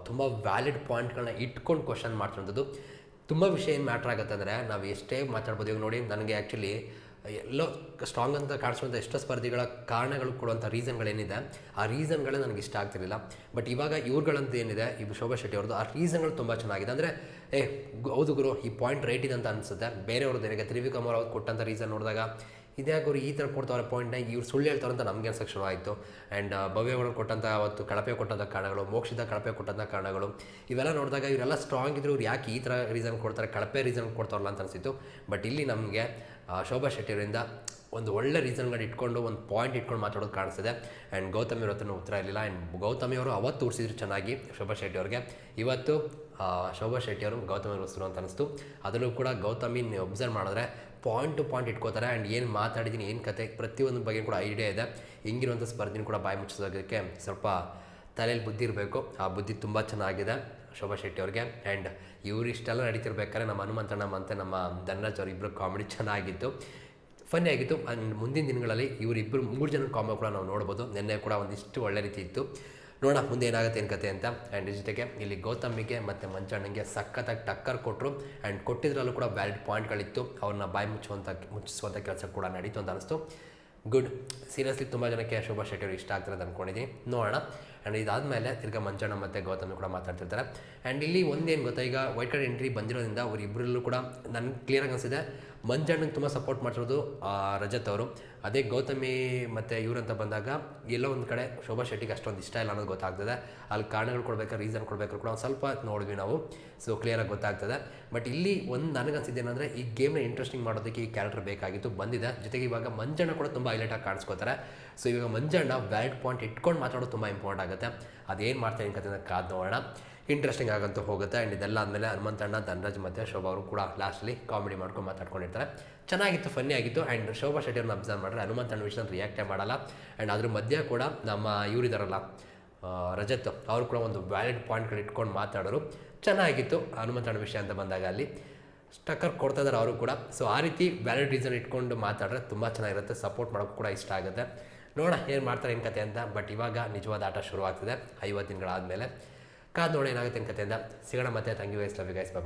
Speaker 1: ತುಂಬ ವ್ಯಾಲಿಡ್ ಪಾಯಿಂಟ್ಗಳನ್ನ ಇಟ್ಕೊಂಡು ಕ್ವಶನ್ ಮಾಡ್ತಿರೋಂಥದ್ದು. ತುಂಬ ವಿಷಯ ಏನು ಮ್ಯಾಟ್ರ್ ಆಗುತ್ತೆ ಅಂದರೆ, ನಾವು ಎಷ್ಟೇ ಮಾತಾಡ್ಬೋದು, ಇವಾಗ ನೋಡಿ, ನನಗೆ ಆ್ಯಕ್ಚುಲಿ ಎಲ್ಲೋ ಸ್ಟ್ರಾಂಗ್ ಅಂತ ಕಾಣಿಸುವಂಥ ಎಷ್ಟೋ ಸ್ಪರ್ಧಿಗಳ ಕಾರಣಗಳು ಕೊಡುವಂಥ ರೀಸನ್ಗಳೇನಿದೆ, ಆ ರೀಸನ್ಗಳೇ ನನಗೆ ಇಷ್ಟ ಆಗ್ತಿರಲಿಲ್ಲ. ಬಟ್ ಇವಾಗ ಇವ್ರುಗಳಂತ ಏನಿದೆ, ಈ ಶೋಭಾ ಶೆಟ್ಟಿ ಅವ್ರದ್ದು ಆ ರೀಸನ್ಗಳು ತುಂಬ ಚೆನ್ನಾಗಿದೆ. ಅಂದರೆ, ಏ ಹೌದು ಗುರು, ಈ ಪಾಯಿಂಟ್ ರೈಟ್ ಇದೆ ಅಂತ ಅನಿಸುತ್ತೆ. ಬೇರೆಯವ್ರದ್ದು ಏನಿದೆ ತ್ರಿವಿಕುಮಾರ್ ಅವ್ರು ಕೊಟ್ಟಂಥ ರೀಸನ್ ನೋಡಿದಾಗ, ಇದೇ ಗುರು, ಈ ಥರ ಕೊಡ್ತಾವ್ರೆ ಪಾಯಿಂಟ್ನ, ಇವ್ರು ಸುಳ್ಳು ಹೇಳ್ತಾರೆ ಅಂತ ನಮಗೆ ಅನ್ಸಕ್ಕೆ ಶುರು ಆಯಿತು. ಆ್ಯಂಡ್ ಭವ್ಯಗಳು ಕೊಟ್ಟಂಥ ಅವತ್ತು ಕಳಪೆ ಕೊಟ್ಟಂಥ ಕಾರಣಗಳು ಮೋಕ್ಷದ ಕಳಪೆ ಕೊಟ್ಟಂಥ ಕಾರಣಗಳು, ಇವೆಲ್ಲ ನೋಡಿದಾಗ ಇವರೆಲ್ಲ ಸ್ಟ್ರಾಂಗ್ ಇದ್ರು, ಇವ್ರು ಯಾಕೆ ಈ ಥರ ರೀಸನ್ ಕೊಡ್ತಾರೆ, ಕಳಪೆ ರೀಸನ್ ಕೊಡ್ತಾರಲ್ಲ ಅಂತ ಅನಿಸಿತ್ತು. ಬಟ್ ಇಲ್ಲಿ ನಮಗೆ ಶೋಭಾ ಶೆಟ್ಟಿಯವರಿಂದ ಒಂದು ಒಳ್ಳೆ ರೀಸನ್ಗಳು ಇಟ್ಕೊಂಡು, ಒಂದು ಪಾಯಿಂಟ್ ಇಟ್ಕೊಂಡು ಮಾತಾಡೋದು ಕಾಣಿಸ್ತಿದೆ. ಆ್ಯಂಡ್ ಗೌತಮಿ ಅವ್ರ ಹತ್ರನೂ ಉತ್ತರ ಇರಲಿಲ್ಲ. ಆ್ಯಂಡ್ ಗೌತಮಿ ಅವರು ಅವತ್ತು ತೋರಿಸಿದ್ರು ಚೆನ್ನಾಗಿ ಶೋಭಾ ಶೆಟ್ಟಿ ಅವ್ರಿಗೆ. ಇವತ್ತು ಶೋಭಾ ಶೆಟ್ಟಿ ಅವರು ಗೌತಮಿ ಅವರು ಅಂತ ಅನಿಸ್ತು. ಅದರಲ್ಲೂ ಕೂಡ ಗೌತಮಿ ಒಬ್ಸರ್ವ್ ಮಾಡಿದ್ರೆ ಪಾಯಿಂಟ್ ಟು ಪಾಯಿಂಟ್ ಇಟ್ಕೋತಾರೆ. ಆ್ಯಂಡ್ ಏನು ಮಾತಾಡಿದ್ದೀನಿ ಏನು ಕತೆ, ಪ್ರತಿಯೊಂದು ಬಗ್ಗೆ ಕೂಡ ಐಡಿಯಾ ಇದೆ. ಹಿಂಗಿರುವಂಥ ಸ್ಪರ್ಧೆನೂ ಕೂಡ ಬಾಯಿ ಮುಚ್ಚಿಸೋದಕ್ಕೆ ಸ್ವಲ್ಪ ತಲೆಯಲ್ಲಿ ಬುದ್ಧಿ ಇರಬೇಕು. ಆ ಬುದ್ಧಿ ತುಂಬ ಚೆನ್ನಾಗಿದೆ. ಶೋಭಾ ಶೆಟ್ಟಿ ಅವ್ರಿಗೆ. ಆ್ಯಂಡ್ ಇವ್ರು ಇಷ್ಟೆಲ್ಲ ನಡೀತಿರ್ಬೇಕಾದ್ರೆ ನಮ್ಮ ಹನುಮಂತಣ್ಣ ಮತ್ತು ನಮ್ಮ ಧನರಾಜ್ ಅವರಿಬ್ಬರು ಕಾಮಿಡಿ ಚೆನ್ನಾಗಿತ್ತು. ಫನ್ನಿ ಆಗಿತ್ತು. ಆ್ಯಂಡ್ ಮುಂದಿನ ದಿನಗಳಲ್ಲಿ ಇವರಿಬ್ಬರು ಮೂರು ಜನ ಕಾಂಬೋ ಕೂಡ ನಾವು ನೋಡ್ಬೋದು. ನಿನ್ನೆ ಕೂಡ ಒಂದಿಷ್ಟು ಒಳ್ಳೆ ರೀತಿ ಇತ್ತು. ನೋಡೋಣ, ಮುಂದೆ ಏನಾಗುತ್ತೆ, ಏನು ಕತೆ ಅಂತ. ಆ್ಯಂಡ್ ಜೊತೆಗೆ ಇಲ್ಲಿ ಗೌತಮಿಗೆ ಮತ್ತು ಮಂಚಣ್ಣಂಗೆ ಸಖತ್ತಾಗಿ ಟಕ್ಕರ್ ಕೊಟ್ಟರು ಆ್ಯಂಡ್ ಕೊಟ್ಟಿದ್ರಲ್ಲೂ ಕೂಡ ವ್ಯಾಲಿಡ್ ಪಾಯಿಂಟ್ಗಳಿತ್ತು ಅವ್ರನ್ನ ಬಾಯಿ ಮುಚ್ಚುವಂಥ ಮುಚ್ಚಿಸುವಂಥ ಕೆಲಸ ಕೂಡ ನಡೀತು ಅಂತ ಅನಿಸ್ತು. ಗುಡ್ ಸೀರಿಯಸ್ಲಿ ತುಂಬ ಜನಕ್ಕೆ ಶೋಭಾ ಶೆಟ್ಟಿ ಅವರು ಇಷ್ಟ ಆಗ್ತಾರೆ ಅಂತ ಅಂದ್ಕೊಂಡಿದ್ದೀನಿ ನೋಡೋಣ. ಆ್ಯಂಡ್ ಇದಾದಮೇಲೆ ತಿರ್ಗಾ ಮಂಚಣ್ಣ ಮತ್ತು ಗೌತಮ್ ಕೂಡ ಮಾತಾಡ್ತಿರ್ತಾರೆ. ಆ್ಯಂಡ್ ಇಲ್ಲಿ ಒಂದೇನು ಗೊತ್ತಾ? ಈಗ ವೈಟ್ ಕಾರ್ಡ್ ಎಂಟ್ರಿ ಬಂದಿರೋದ್ರಿಂದ ಅವರಿಬ್ಬರಲ್ಲೂ ಕೂಡ ನನಗೆ ಕ್ಲಿಯರಾಗಿ ಅನಿಸಿದೆ ಮಂಜಣ್ಣಂಗೆ ತುಂಬ ಸಪೋರ್ಟ್ ಮಾಡಿರೋದು ರಜತ್ ಅವರು. ಅದೇ ಗೌತಮಿ ಮತ್ತು ಇವರಂತ ಬಂದಾಗ ಎಲ್ಲೋ ಒಂದು ಕಡೆ ಶೋಭಾ ಶೆಟ್ಟಿಗೆ ಅಷ್ಟೊಂದು ಇಷ್ಟ ಇಲ್ಲ ಅನ್ನೋದು ಗೊತ್ತಾಗ್ತದೆ. ಅಲ್ಲಿ ಕಾರಣಗಳು ಕೊಡಬೇಕಾದ್ರೆ ರೀಸನ್ ಕೊಡಬೇಕಾದ್ರೆ ಕೂಡ ಒಂದು ಸ್ವಲ್ಪ ನೋಡಿದ್ವಿ ನಾವು. ಸೊ ಕ್ಲಿಯರಾಗಿ ಗೊತ್ತಾಗ್ತದೆ. ಬಟ್ ಇಲ್ಲಿ ಒಂದು ನನಗನ್ಸಿದ್ದು ಏನಂದರೆ, ಈ ಗೇಮ್ನ ಇಂಟ್ರೆಸ್ಟಿಂಗ್ ಮಾಡೋದಕ್ಕೆ ಈ ಕ್ಯಾರೆಕ್ಟರ್ ಬೇಕಾಗಿತ್ತು, ಬಂದಿದೆ. ಜೊತೆಗೆ ಇವಾಗ ಮಂಜಣ್ಣ ಕೂಡ ತುಂಬ ಹೈಲೈಟಾಗಿ ಕಾಣಿಸ್ಕೋತಾರೆ. ಸೊ ಇವಾಗ ಮಂಜಣ್ಣ ವ್ಯಾಲಿಡ್ ಪಾಯಿಂಟ್ ಇಟ್ಕೊಂಡು ಮಾತಾಡೋದು ತುಂಬ ಇಂಪಾರ್ಟೆಂಟ್ ಆಗುತ್ತೆ. ಅದೇನು ಮಾಡ್ತಾರೆ ಕತೆ ಕಾದು ನೋಡೋಣ. ಇಂಟ್ರೆಸ್ಟಿಂಗ್ ಆಗಂತೂ ಹೋಗುತ್ತೆ. ಆ್ಯಂಡ್ ಇದೆಲ್ಲ ಆದಮೇಲೆ ಹನುಮಂತಣ್ಣ ಧನರಾಜ್ ಮತ್ತು ಶೋಭಾ ಅವರು ಕೂಡ ಲಾಸ್ಟಲ್ಲಿ ಕಾಮಿಡಿ ಮಾಡ್ಕೊಂಡು ಮಾತಾಡ್ಕೊಂಡಿರ್ತಾರೆ. ಚೆನ್ನಾಗಿತ್ತು ಫನ್ನಿ ಆಗಿತ್ತು. ಆ್ಯಂಡ್ ಶೋಭಾ ಶೆಟ್ಟಿಯವ್ರನ್ನ ಅಬ್ಸರ್ವ್ ಮಾಡಿದ್ರೆ ಹನುಮಂತಣ್ಣ ವಿಷಯ ರಿಯಾಕ್ಟೇ ಮಾಡಲ್ಲ. ಆ್ಯಂಡ್ ಅದ್ರ ಮಧ್ಯೆ ಕೂಡ ನಮ್ಮ ಇವರಿದಾರಲ್ಲ ರಜತ್ ಅವರು ಕೂಡ ಒಂದು ವ್ಯಾಲಿಡ್ ಪಾಯಿಂಟ್ಗಳು ಇಟ್ಕೊಂಡು ಮಾತಾಡೋರು. ಚೆನ್ನಾಗಿತ್ತು ಹನುಮಂತಣ್ಣ ವಿಷಯ ಅಂತ ಬಂದಾಗ ಅಲ್ಲಿ. ಸ್ಟಕ್ಕರ್ ಕೊಡ್ತಾ ಇದ್ದಾರೆ ಅವರು ಕೂಡ. ಸೊ ಆ ರೀತಿ ವ್ಯಾಲಿಡ್ ರೀಸನ್ ಇಟ್ಕೊಂಡು ಮಾತಾಡಿದ್ರೆ ತುಂಬ ಚೆನ್ನಾಗಿರುತ್ತೆ. ಸಪೋರ್ಟ್ ಮಾಡೋಕ್ಕೂ ಕೂಡ ಇಷ್ಟ ಆಗುತ್ತೆ. ನೋಡೋಣ ಏನು ಮಾಡ್ತಾರೆ ಏನು ಕತೆ ಅಂತ. ಬಟ್ ಇವಾಗ ನಿಜವಾದ ಆಟ ಶುರುವಾಗ್ತಿದೆ. ಐವತ್ತು ದಿನಗಳಾದಮೇಲೆ. ಕಾದು ನೋಡಿ ಏನಾಗುತ್ತೆ ಏನು ಕತೆ ಅಂತ. ಸಿಗೋಣ ಮತ್ತೆ. ತಂಗಿ ವಯಸ್ಸು ಲವ್ ಗೈಸ್ ಬಾಯ್